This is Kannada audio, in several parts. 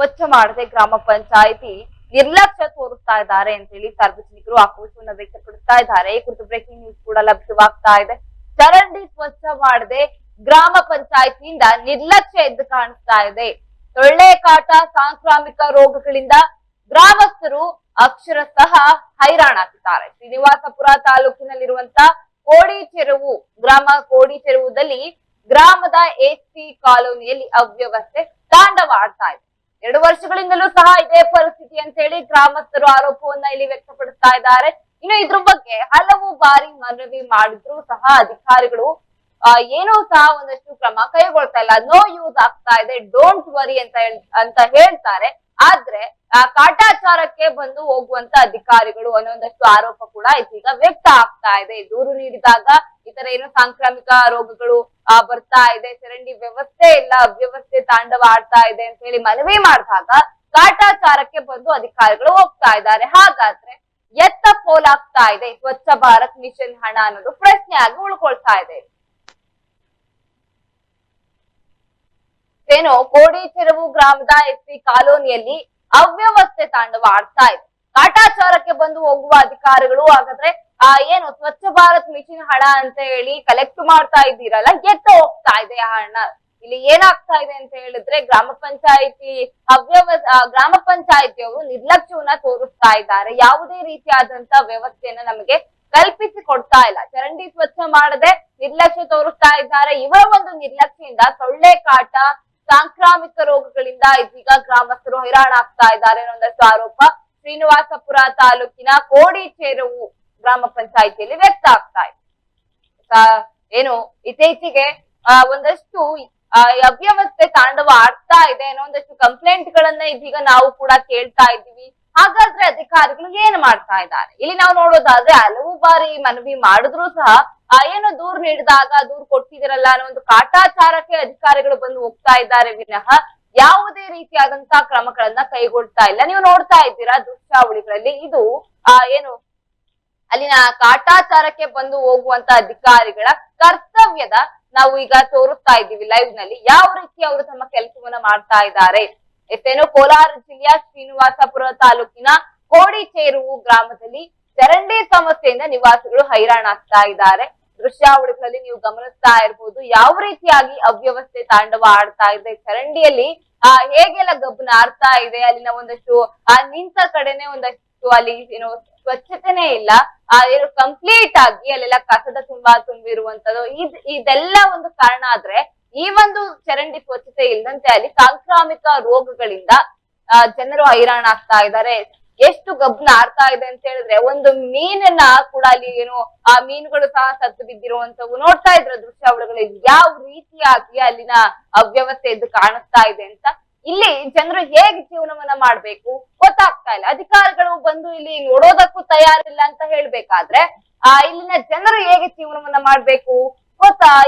ಸ್ವಚ್ಛ ಮಾಡದೆ ಗ್ರಾಮ ಪಂಚಾಯಿತಿ ನಿರ್ಲಕ್ಷ್ಯ ತೋರಿಸ್ತಾ ಇದ್ದಾರೆ ಅಂತ ಹೇಳಿ ಸಾರ್ವಜನಿಕರು ಆಕ್ರೋಶವನ್ನ ವ್ಯಕ್ತಪಡಿಸ್ತಾ ಇದ್ದಾರೆ. ಈ ಕುರಿತು ಬ್ರೇಕಿಂಗ್ ನ್ಯೂಸ್ ಕೂಡ ಲಭ್ಯವಾಗ್ತಾ ಇದೆ. ಚರಂಡಿ ಸ್ವಚ್ಛ ಮಾಡದೆ ಗ್ರಾಮ ಪಂಚಾಯಿತಿಯಿಂದ ನಿರ್ಲಕ್ಷ್ಯ ಎದ್ದು ಕಾಣಿಸ್ತಾ ಇದೆ. ಸೊಳ್ಳೆ ಕಾಟ, ಸಾಂಕ್ರಾಮಿಕ ರೋಗಗಳಿಂದ ಗ್ರಾಮಸ್ಥರು ಅಕ್ಷರಶಃ ಹೈರಾಣಾಗಿದ್ದಾರೆ ಶ್ರೀನಿವಾಸಪುರ ತಾಲೂಕಿನಲ್ಲಿರುವಂತ ಕೋಡಿ ಚೆರುವು ಗ್ರಾಮ ಕೋಡಿ ಚೆರುವುದಲ್ಲಿ ಗ್ರಾಮದ ಎಸ್ಟಿ ಕಾಲೋನಿಯಲ್ಲಿ ಅವ್ಯವಸ್ಥೆ ತಾಂಡವಾಡ್ತಾ ಇದೆ. ಎರಡು ವರ್ಷಗಳಿಂದಲೂ ಸಹ ಇದೇ ಪರಿಸ್ಥಿತಿ ಅಂತ ಹೇಳಿ ಗ್ರಾಮಸ್ಥರು ಆರೋಪವನ್ನ ಇಲ್ಲಿ ವ್ಯಕ್ತಪಡಿಸ್ತಾ ಇದ್ದಾರೆ. ಇನ್ನು ಇದ್ರ ಬಗ್ಗೆ ಹಲವು ಬಾರಿ ಮನವಿ ಮಾಡಿದ್ರು ಸಹ ಅಧಿಕಾರಿಗಳು ಏನೂ ಸಹ ಒಂದಷ್ಟು ಕ್ರಮ ಕೈಗೊಳ್ತಾ ಇಲ್ಲ. ನೋ ಯೂಸ್ ಆಗ್ತಾ ಇದೆ ಡೋಂಟ್ ವರಿ ಅಂತ ಅಂತ ಹೇಳ್ತಾರೆ. ಆದ್ರೆ, ಆ, ಕಾಟಾಚಾರಕ್ಕೆ ಬಂದು ಹೋಗುವಂತ ಅಧಿಕಾರಿಗಳು ಒಂದಷ್ಟು ಆರೋಪ ಕೂಡ ಇದೀಗ ವ್ಯಕ್ತ ಆಗ್ತಾ ಇದೆ. ದೂರು ನೀಡಿದಾಗ ಈ ತರ ಏನು ಸಾಂಕ್ರಾಮಿಕ ರೋಗಗಳು ಬರ್ತಾ ಇದೆ, ಚರಂಡಿ ವ್ಯವಸ್ಥೆ ಇಲ್ಲ ಅವ್ಯವಸ್ಥೆ ತಾಂಡವ ಆಡ್ತಾ ಇದೆ ಅಂತ ಹೇಳಿ ಮನವಿ ಮಾಡಿದಾಗ ಕಾಟಾಚಾರಕ್ಕೆ ಬಂದು ಅಧಿಕಾರಿಗಳು ಹೋಗ್ತಾ ಇದ್ದಾರೆ. ಹಾಗಾದ್ರೆ ಎತ್ತ ಪೋಲಾಗ್ತಾ ಇದೆ, ಸ್ವಚ್ಛ ಭಾರತ್ ಮಿಷನ್ ಹಣ ಅನ್ನೋದು ಪ್ರಶ್ನೆ ಆಗಿ ಉಳ್ಕೊಳ್ತಾ ಇದೆ. ಏನೋ, ಕೋಡಿ ಚೆರುವು ಗ್ರಾಮದ ಎಸ್ಸಿ ಕಾಲೋನಿಯಲ್ಲಿ ಅವ್ಯವಸ್ಥೆ ತಾಂಡವ ಆಡ್ತಾ ಇದೆ. ಕಾಟಾಚಾರಕ್ಕೆ ಬಂದು ಹೋಗುವ ಅಧಿಕಾರಿಗಳು ಹಾಗಾದ್ರೆ ಆ, ಏನು ಸ್ವಚ್ಛ ಭಾರತ್ ಮಿಷನ್ ಹಣ ಅಂತ ಹೇಳಿ ಕಲೆಕ್ಟ್ ಮಾಡ್ತಾ ಇದ್ದೀರಲ್ಲ ಎತ್ತ ಹೋಗ್ತಾ ಇದೆ ಆ ಹಣ. ಇಲ್ಲಿ ಏನಾಗ್ತಾ ಇದೆ ಅಂತ ಹೇಳಿದ್ರೆ ಗ್ರಾಮ ಪಂಚಾಯಿತಿ ಅವ್ಯವ ಗ್ರಾಮ ಪಂಚಾಯಿತಿಯವರು ನಿರ್ಲಕ್ಷ್ಯವನ್ನ ತೋರಿಸ್ತಾ ಇದ್ದಾರೆ. ಯಾವುದೇ ರೀತಿಯಾದಂತ ವ್ಯವಸ್ಥೆಯನ್ನ ನಮಗೆ ಕಲ್ಪಿಸಿ ಕೊಡ್ತಾ ಇಲ್ಲ. ಚರಂಡಿ ಸ್ವಚ್ಛ ಮಾಡದೆ ನಿರ್ಲಕ್ಷ್ಯ ತೋರಿಸ್ತಾ ಇದ್ದಾರೆ. ಇವರ ಒಂದು ನಿರ್ಲಕ್ಷ್ಯದಿಂದ ಸೊಳ್ಳೆ ಕಾಟ, ಸಾಂಕ್ರಾಮಿಕ ರೋಗಗಳಿಂದ ಇದೀಗ ಗ್ರಾಮಸ್ಥರು ಹೈರಾಣಾಗ್ತಾ ಇದ್ದಾರೆ ಅನ್ನೋದಷ್ಟು ಆರೋಪ ಶ್ರೀನಿವಾಸಪುರ ತಾಲೂಕಿನ ಕೋಡಿ ಗ್ರಾಮ ಪಂಚಾಯಿತಿಯಲ್ಲಿ ವ್ಯಕ್ತ ಆಗ್ತಾ ಇದೆ. ಏನು ಇತ್ತೀಚೆಗೆ ಆ, ಒಂದಷ್ಟು ಅವ್ಯವಸ್ಥೆ ತಾಂಡವ ಆಡ್ತಾ ಇದೆ ಅನ್ನೋ ಒಂದಷ್ಟು ಕಂಪ್ಲೇಂಟ್ ಗಳನ್ನ ಇದೀಗ ನಾವು ಕೂಡ ಕೇಳ್ತಾ ಇದ್ದೀವಿ. ಹಾಗಾದ್ರೆ ಅಧಿಕಾರಿಗಳು ಏನ್ ಮಾಡ್ತಾ ಇದ್ದಾರೆ? ಇಲ್ಲಿ ನಾವು ನೋಡೋದಾದ್ರೆ ಹಲವು ಬಾರಿ ಮನವಿ ಮಾಡಿದ್ರು ಸಹ ಏನು ದೂರ್ ನೀಡಿದಾಗ ದೂರ್ ಕೊಟ್ಟಿದಿರಲ್ಲ ಅನ್ನೋ ಒಂದು ಕಾಟಾಚಾರಕ್ಕೆ ಅಧಿಕಾರಿಗಳು ಬಂದು ಹೋಗ್ತಾ ಇದ್ದಾರೆ ವಿನಃ ಯಾವುದೇ ರೀತಿಯಾದಂತಹ ಕ್ರಮಗಳನ್ನ ಕೈಗೊಳ್ತಾ ಇಲ್ಲ. ನೀವು ನೋಡ್ತಾ ಇದ್ದೀರಾ ದೃಶ್ಯಾವಳಿಗಳಲ್ಲಿ ಇದು ಆ ಏನು ಅಲ್ಲಿನ ಕಾಟಾಚಾರಕ್ಕೆ ಬಂದು ಹೋಗುವಂತ ಅಧಿಕಾರಿಗಳ ಕರ್ತವ್ಯದ ನಾವು ಈಗ ತೋರಿಸ್ತಾ ಇದ್ದೀವಿ ಲೈವ್ನಲ್ಲಿ. ಯಾವ ರೀತಿ ಅವರು ತಮ್ಮ ಕೆಲಸವನ್ನ ಮಾಡ್ತಾ ಇದ್ದಾರೆ? ಎಷ್ಟೇನು ಕೋಲಾರ ಜಿಲ್ಲೆಯ ಶ್ರೀನಿವಾಸಪುರ ತಾಲೂಕಿನ ಕೋಡಿಚೇರುವು ಗ್ರಾಮದಲ್ಲಿ ಚರಂಡಿ ಸಮಸ್ಯೆಯಿಂದ ನಿವಾಸಿಗಳು ಹೈರಾಣಾಗ್ತಾ ಇದ್ದಾರೆ. ದೃಶ್ಯಾವಳಿಗಳಲ್ಲಿ ನೀವು ಗಮನಿಸ್ತಾ ಇರ್ಬೋದು, ಯಾವ ರೀತಿಯಾಗಿ ಅವ್ಯವಸ್ಥೆ ತಾಂಡವ ಆಡ್ತಾ ಇದೆ, ಚರಂಡಿಯಲ್ಲಿ, ಆ, ಹೇಗೆಲ್ಲ ಗಬ್ಬನ ಆಡ್ತಾ ಇದೆ, ಅಲ್ಲಿನ ಒಂದಷ್ಟು, ಆ, ನಿಂತ ಕಡೆನೆ ಒಂದಷ್ಟು ಅಲ್ಲಿ ಏನು ಸ್ವಚ್ಛತೆನೇ ಇಲ್ಲ. ಆ, ಏನು ಕಂಪ್ಲೀಟ್ ಆಗಿ ಅಲ್ಲೆಲ್ಲ ಕಸದ ತುಂಬಾ ತುಂಬಿರುವಂತದ್ದು. ಇದ್, ಇದೆಲ್ಲ ಒಂದು ಕಾರಣ ಆದ್ರೆ, ಈ ಒಂದು ಚರಂಡಿ ಸ್ವಚ್ಛತೆ ಇಲ್ಲದಂತೆ ಅಲ್ಲಿ ಸಾಂಕ್ರಾಮಿಕ ರೋಗಗಳಿಂದ ಜನರು ಹೈರಾಣ ಆಗ್ತಾ ಇದ್ದಾರೆ. ಎಷ್ಟು ಗಬ್ನ ಆಡ್ತಾ ಇದೆ ಅಂತ ಹೇಳಿದ್ರೆ, ಒಂದು ಮೀನನ್ನ ಕೂಡ ಅಲ್ಲಿ ಏನು ಆ ಮೀನುಗಳು ಸಹ ಸತ್ತು ಬಿದ್ದಿರುವಂತವು ನೋಡ್ತಾ ಇದ್ರ ದೃಶ್ಯಾವಳಿಗಳು. ಯಾವ ರೀತಿಯಾಗಿ ಅಲ್ಲಿನ ಅವ್ಯವಸ್ಥೆ ಎದ್ದು ಕಾಣಿಸ್ತಾ ಇದೆ ಅಂತ ಇಲ್ಲಿ ಜನರು ಹೇಗೆ ಜೀವನವನ್ನ ಮಾಡ್ಬೇಕು ಗೊತ್ತಾಗ್ತಾ ಇಲ್ಲ. ಅಧಿಕಾರಿಗಳು ಬಂದು ಇಲ್ಲಿ ನೋಡೋದಕ್ಕೂ ತಯಾರಿಲ್ಲ ಅಂತ ಹೇಳ್ಬೇಕಾದ್ರೆ, ಆ, ಇಲ್ಲಿನ ಜನರು ಹೇಗೆ ಜೀವನವನ್ನ ಮಾಡ್ಬೇಕು?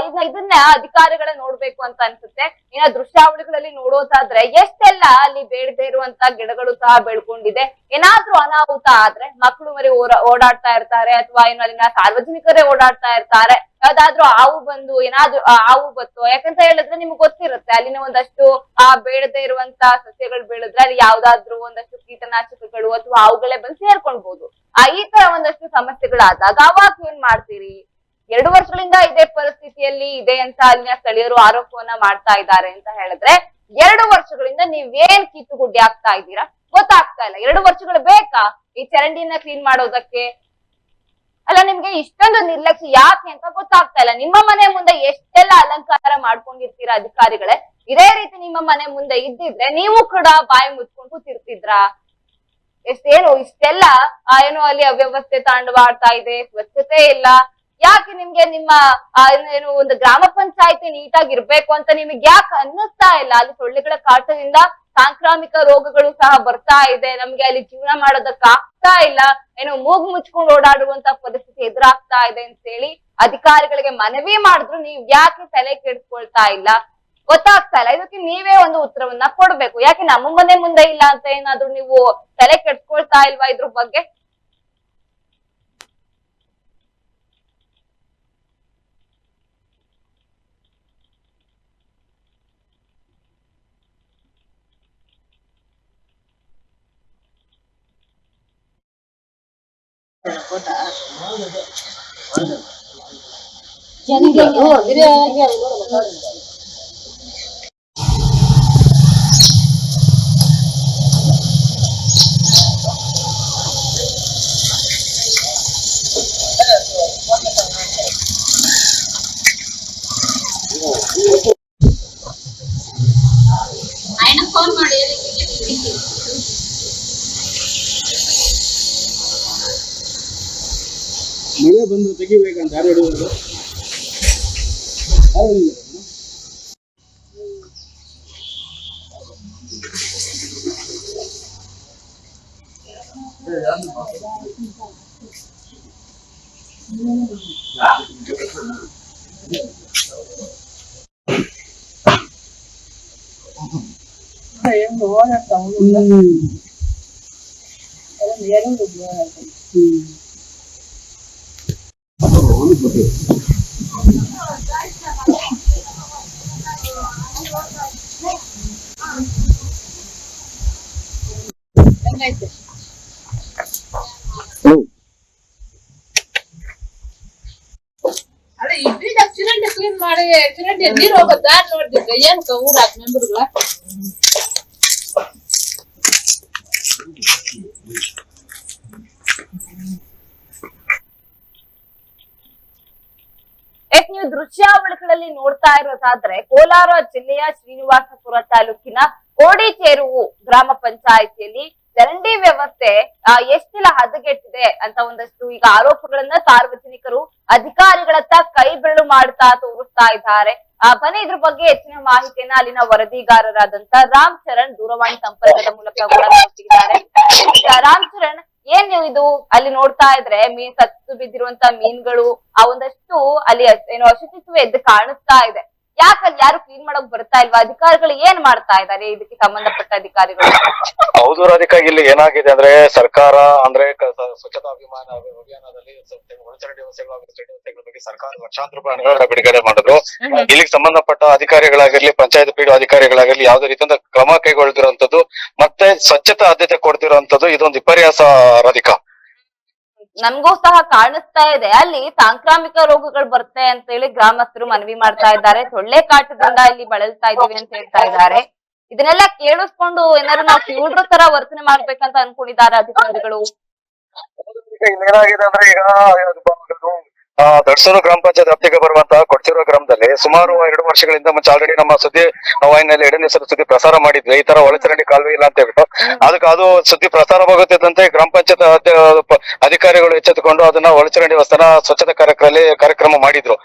ಇನ್ನ ಇದನ್ನ ಅಧಿಕಾರಿಗಳ ನೋಡ್ಬೇಕು ಅಂತ ಅನ್ಸುತ್ತೆ. ಇನ್ನ ದೃಶ್ಯಾವಳಿಗಳಲ್ಲಿ ನೋಡೋದಾದ್ರೆ ಎಷ್ಟೆಲ್ಲ ಅಲ್ಲಿ ಬೇಡದೇ ಇರುವಂತ ಗಿಡಗಳು ಸಹ ಬೆಳ್ಕೊಂಡಿದೆ. ಏನಾದ್ರೂ ಅನಾಹುತ ಆದ್ರೆ ಮಕ್ಕಳು ಮರಿ ಓಡಾಡ್ತಾ ಇರ್ತಾರೆ ಅಥವಾ ಏನು ಅಲ್ಲಿನ ಸಾರ್ವಜನಿಕರೇ ಓಡಾಡ್ತಾ ಇರ್ತಾರೆ. ಯಾವ್ದಾದ್ರು ಹಾವು ಬಂದು ಏನಾದ್ರೂ ಹಾವು ಬತ್ತು, ಯಾಕಂತ ಹೇಳಿದ್ರೆ ನಿಮ್ಗೆ ಗೊತ್ತಿರುತ್ತೆ, ಅಲ್ಲಿನ ಒಂದಷ್ಟು, ಆ, ಬೇಡದೆ ಇರುವಂತ ಸಸ್ಯಗಳು ಬೆಳೆದ್ರೆ ಅಲ್ಲಿ ಯಾವ್ದಾದ್ರು ಒಂದಷ್ಟು ಕೀಟನಾಶಕಗಳು ಅಥವಾ ಹಾವುಗಳೇ ಬಂದು ಸೇರ್ಕೊಳ್ಬಹುದು ಆ, ಈ ತರ ಒಂದಷ್ಟು ಸಮಸ್ಯೆಗಳಾದಾಗ ಅವಾಗ ಏನ್ ಮಾಡ್ತೀರಿ? ಎರಡು ವರ್ಷಗಳಿಂದ ಇದೇ ಪರಿಸ್ಥಿತಿಯಲ್ಲಿ ಇದೆ ಅಂತ ಅಲ್ಲಿನ ಸ್ಥಳೀಯರು ಆರೋಪವನ್ನ ಮಾಡ್ತಾ ಇದ್ದಾರೆ ಅಂತ ಹೇಳಿದ್ರೆ, ಎರಡು ವರ್ಷಗಳಿಂದ ನೀವೇನ್ ಕಿತ್ತುಗುಡ್ಡಿ ಆಗ್ತಾ ಇದ್ದೀರಾ? ಗೊತ್ತಾಗ್ತಾ ಇಲ್ಲ. ಎರಡು ವರ್ಷಗಳು ಬೇಕಾ ಈ ಚರಂಡಿನ ಕ್ಲೀನ್ ಮಾಡೋದಕ್ಕೆ? ಅಲ್ಲ, ನಿಮ್ಗೆ ಇಷ್ಟೊಂದು ನಿರ್ಲಕ್ಷ್ಯ ಯಾಕೆ ಅಂತ ಗೊತ್ತಾಗ್ತಾ ಇಲ್ಲ. ನಿಮ್ಮ ಮನೆ ಮುಂದೆ ಎಷ್ಟೆಲ್ಲ ಅಲಂಕಾರ ಮಾಡ್ಕೊಂಡಿರ್ತೀರಾ ಅಧಿಕಾರಿಗಳೇ? ಇದೇ ರೀತಿ ನಿಮ್ಮ ಮನೆ ಮುಂದೆ ಇದ್ದಿದ್ರೆ ನೀವು ಕೂಡ ಬಾಯಿ ಮುಚ್ಕೊಂಡು ಕೂತಿರ್ತಿದ್ರಾ? ಎಷ್ಟೇನು, ಇಷ್ಟೆಲ್ಲ ಏನು ಅಲ್ಲಿ ಅವ್ಯವಸ್ಥೆ ತಾಂಡವಾಡ್ತಾ ಇದೆ. ಸ್ವಚ್ಛತೆ ಇಲ್ಲ. ಯಾಕೆ ನಿಮ್ಗೆ ನಿಮ್ಮ ಏನು ಒಂದು ಗ್ರಾಮ ಪಂಚಾಯತಿ ನೀಟಾಗಿ ಇರ್ಬೇಕು ಅಂತ ನಿಮಗೆ ಯಾಕೆ ಅನ್ನಿಸ್ತಾ ಇಲ್ಲ? ಅಲ್ಲಿ ಸೊಳ್ಳೆಗಳ ಕಾಟದಿಂದ ಸಾಂಕ್ರಾಮಿಕ ರೋಗಗಳು ಸಹ ಬರ್ತಾ ಇದೆ. ನಮ್ಗೆ ಅಲ್ಲಿ ಜೀವನ ಮಾಡೋದಕ್ಕೆ ಆಗ್ತಾ ಇಲ್ಲ. ಏನು ಮೂಗು ಮುಚ್ಕೊಂಡು ಓಡಾಡುವಂತ ಪರಿಸ್ಥಿತಿ ಎದುರಾಗ್ತಾ ಇದೆ ಅಂತ ಹೇಳಿ ಅಧಿಕಾರಿಗಳಿಗೆ ಮನವಿ ಮಾಡಿದ್ರು. ನೀವ್ ಯಾಕೆ ತಲೆ ಕೆಡಿಸ್ಕೊಳ್ತಾ ಇಲ್ಲ? ಗೊತ್ತಾಗ್ತಾ ಇಲ್ಲ. ಇದಕ್ಕೆ ನೀವೇ ಒಂದು ಉತ್ತರವನ್ನ ಕೊಡ್ಬೇಕು. ಯಾಕೆ ನಮ್ಮ ಮನೆ ಮುಂದೆ ಇಲ್ಲ ಅಂತ ಏನಾದ್ರು ನೀವು ತಲೆ ಕೆಡ್ಸ್ಕೊಳ್ತಾ ಇಲ್ವಾ ಇದ್ರ ಬಗ್ಗೆ? ಮಳೆ ಬಂದು ತೆಗಿಬೇಕಂತ ಯಾರು ಹೇಳಿದ್ರು ಯಾರು ಹೇಳಿದ್ರು ಅಲ್ಲ ಇದ್ರಿಂದ ಚರಂಡಿ ನೀವು ದೃಶ್ಯಾವಳಿಗಳಲ್ಲಿ ನೋಡ್ತಾ ಇರೋದಾದ್ರೆ ಕೋಲಾರ ಜಿಲ್ಲೆಯ ಶ್ರೀನಿವಾಸಪುರ ತಾಲೂಕಿನ ಕೋಡಿಚೇರುವು ಗ್ರಾಮ ಪಂಚಾಯಿತಿಯಲ್ಲಿ ಚರಂಡಿ ವ್ಯವಸ್ಥೆ ಎಷ್ಟಿಲ್ಲ ಹದಗೆಟ್ಟಿದೆ ಅಂತ ಒಂದಷ್ಟು ಈಗ ಆರೋಪಗಳನ್ನ ಸಾರ್ವಜನಿಕರು ಅಧಿಕಾರಿಗಳತ್ತ ಕೈ ಮಾಡ್ತಾ ತೋರಿಸ್ತಾ ಇದ್ದಾರೆ. ಆ, ಬನ್ನಿ ಇದ್ರ ಬಗ್ಗೆ ಹೆಚ್ಚಿನ ಮಾಹಿತಿಯನ್ನ ಅಲ್ಲಿನ ವರದಿಗಾರರಾದಂತ ರಾಮ್ ಚರಣ್ ದೂರವಾಣಿ ಸಂಪರ್ಕದ ಮೂಲಕ ಕೂಡ ನೋಡ್ತಿದ್ದಾರೆ ರಾಮ್ ಚರಣ್ ಏನ್ ನೀವು ಇದು ಅಲ್ಲಿ ನೋಡ್ತಾ ಇದ್ರೆ ಮೀನ್ ಸತ್ತು ಬಿದ್ದಿರುವಂತ ಮೀನ್ಗಳು ಆ ಒಂದಷ್ಟು ಅಲ್ಲಿ ಏನು ಅಶುಚಿತ್ವ ಎದ್ದು ಕಾಣಿಸ್ತಾ ಇದೆ. ಯಾಕೆ ಅಲ್ಲಿ ಯಾರು ಕ್ಲೀನ್ ಮಾಡಕ್ ಬರ್ತಾ ಇಲ್ವಾ? ಅಧಿಕಾರಿಗಳು ಏನ್ ಮಾಡ್ತಾ ಇದಾರೆ ಇದಕ್ಕೆ ಸಂಬಂಧಪಟ್ಟ ಅಧಿಕಾರಿಗಳು? ಹೌದು ರಾಧಿಕಾ ಇಲ್ಲಿ ಏನಾಗಿದೆ ಅಂದ್ರೆ ಸರ್ಕಾರ ಅಂದ್ರೆ ಸ್ವಚ್ಛತಾ ಅಭಿಮಾನ ಅಭಿ- ಅಭಿಯಾನದಲ್ಲಿ ಒಳಚರಂಡಿ ವ್ಯವಸ್ಥೆಗಳು ಬಗ್ಗೆ ಸರ್ಕಾರ ಲಕ್ಷಾಂತರ ರೂಪಾಯಿ ಬಿಡುಗಡೆ ಮಾಡಿದ್ರು. ಇಲ್ಲಿಗೆ ಸಂಬಂಧಪಟ್ಟ ಅಧಿಕಾರಿಗಳಾಗಿರ್ಲಿ ಪಂಚಾಯತ್ ಪೀಠ ಅಧಿಕಾರಿಗಳಾಗಿರ್ಲಿ ಯಾವುದೇ ರೀತಿಯಿಂದ ಕ್ರಮ ಕೈಗೊಳ್ತಿರುವಂತದ್ದು ಮತ್ತೆ ಸ್ವಚ್ಛತಾ ಆದ್ಯತೆ ಕೊಡ್ತಿರುವಂತದ್ದು ಇದೊಂದು ವಿಪರ್ಯಾಸ ರಾಧಿಕಾ. ನನ್ಗೂ ಸಹ ಕಾಣಿಸ್ತಾ ಇದೆ. ಅಲ್ಲಿ ಸಾಂಕ್ರಾಮಿಕ ರೋಗಗಳು ಬರುತ್ತೆ ಅಂತ ಹೇಳಿ ಗ್ರಾಮಸ್ಥರು ಮನವಿ ಮಾಡ್ತಾ ಇದ್ದಾರೆ. ಸೊಳ್ಳೆ ಕಾಟದಿಂದ ಇಲ್ಲಿ ಬಳಲ್ತಾ ಇದ್ದೀವಿ ಅಂತ ಹೇಳ್ತಾ ಇದ್ದಾರೆ. ಇದನ್ನೆಲ್ಲ ಕೇಳಿಸ್ಕೊಂಡು ಏನಾದ್ರು ನಾವು ಕಿವುಡ್ರ ತರ ವರ್ತನೆ ಮಾಡ್ಬೇಕಂತ ಅನ್ಕೊಂಡಿದ್ದಾರೆ ಅಧಿಕಾರಿಗಳು. ಏನಾಗಿದೆ ಅಂದ್ರೆ ಈಗ ದಡ್ಸೂರು ಗ್ರಾಮ ಪಂಚಾಯತ್ ವ್ಯಾಪ್ತಿಗೆ ಬರುವಂತಹ ಕೊಡ್ತಿರೋ ಗ್ರಾಮದಲ್ಲಿ ಸುಮಾರು ಎರಡು ವರ್ಷಗಳಿಂದ ಮುಂಚೆ ಆಲ್ರೆಡಿ ನಮ್ಮ ಸುದ್ದಿ ವಾಹಿನಿಯಲ್ಲಿ ಎರಡನೇ ಸಲ ಸುದ್ದಿ ಪ್ರಸಾರ ಮಾಡಿದ್ವಿ. ಈ ತರ ಒಳಚರಂಡಿ ಕಾಲುವೆ ಇಲ್ಲ ಅಂತ ಹೇಳ್ಬಿಟ್ಟು. ಅದಕ್ಕೆ ಅದು ಸುದ್ದಿ ಪ್ರಸಾರವಾಗುತ್ತಿದ್ದಂತೆ ಗ್ರಾಮ ಪಂಚಾಯತ್ ಅಧಿಕಾರಿಗಳು ಎಚ್ಚೆತ್ತುಕೊಂಡು ಅದನ್ನ ಒಳಚರಂಡಿ ವ್ಯವಸ್ಥೆನ ಸ್ವಚ್ಛತಾ ಕಾರ್ಯಕ್ರಮದಲ್ಲಿ ಕಾರ್ಯಕ್ರಮ ಮಾಡಿದ್ರು.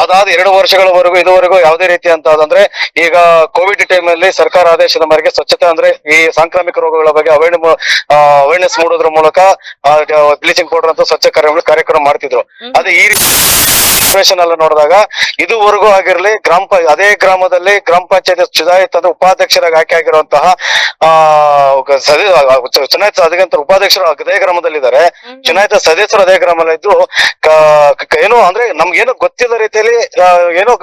ಅದಾದ ಎರಡು ವರ್ಷಗಳವರೆಗೂ ಇದುವರೆಗೂ ಯಾವುದೇ ರೀತಿ ಅಂತ ಅಂದ್ರೆ ಈಗ ಕೋವಿಡ್ ಟೈಮ್ ಅಲ್ಲಿ ಸರ್ಕಾರ ಆದೇಶದ ಮೇರೆಗೆ ಸ್ವಚ್ಛತೆ ಅಂದ್ರೆ ಈ ಸಾಂಕ್ರಾಮಿಕ ರೋಗಗಳ ಬಗ್ಗೆ ಅವೇರ್ನೆ ಅವೇರ್ನೆಸ್ ಮೂಡೋದ್ರ ಮೂಲಕ ಬ್ಲೀಚಿಂಗ್ ಪೌಡರ್ ಅಂತ ಸ್ವಚ್ಛ ಕಾರ್ಯಕ್ರಮ ಕಾರ್ಯಕ್ರಮ ಮಾಡ್ತಿದ್ರು. ಅದೇ ಈ ಸಿಚುವೇಶನ್ ಎಲ್ಲ ನೋಡಿದಾಗ. ಇದುವರೆಗೂ ಆಗಿರ್ಲಿ ಗ್ರಾಮ ಅದೇ ಗ್ರಾಮದಲ್ಲಿ ಗ್ರಾಮ ಪಂಚಾಯತ್ ಚುನಾಯಿತ ಅಂದ್ರೆ ಉಪಾಧ್ಯಕ್ಷರಾಗಿ ಆಯ್ಕೆ ಆಗಿರುವಂತಹ ಚುನಾಯಿತ ಅಧಿಕಾರಿ ಉಪಾಧ್ಯಕ್ಷರು ಅದೇ ಗ್ರಾಮದಲ್ಲಿದ್ದಾರೆ. ಇದ್ದಾರೆ ಚುನಾಯಿತ ಸದಸ್ಯರು ಅದೇ ಗ್ರಾಮದಲ್ಲಿ ಇದ್ದು ಏನು ಅಂದ್ರೆ ನಮ್ಗೇನು ಗೊತ್ತಿಲ್ಲ ರೀತಿಯಲ್ಲಿ ಏನೋ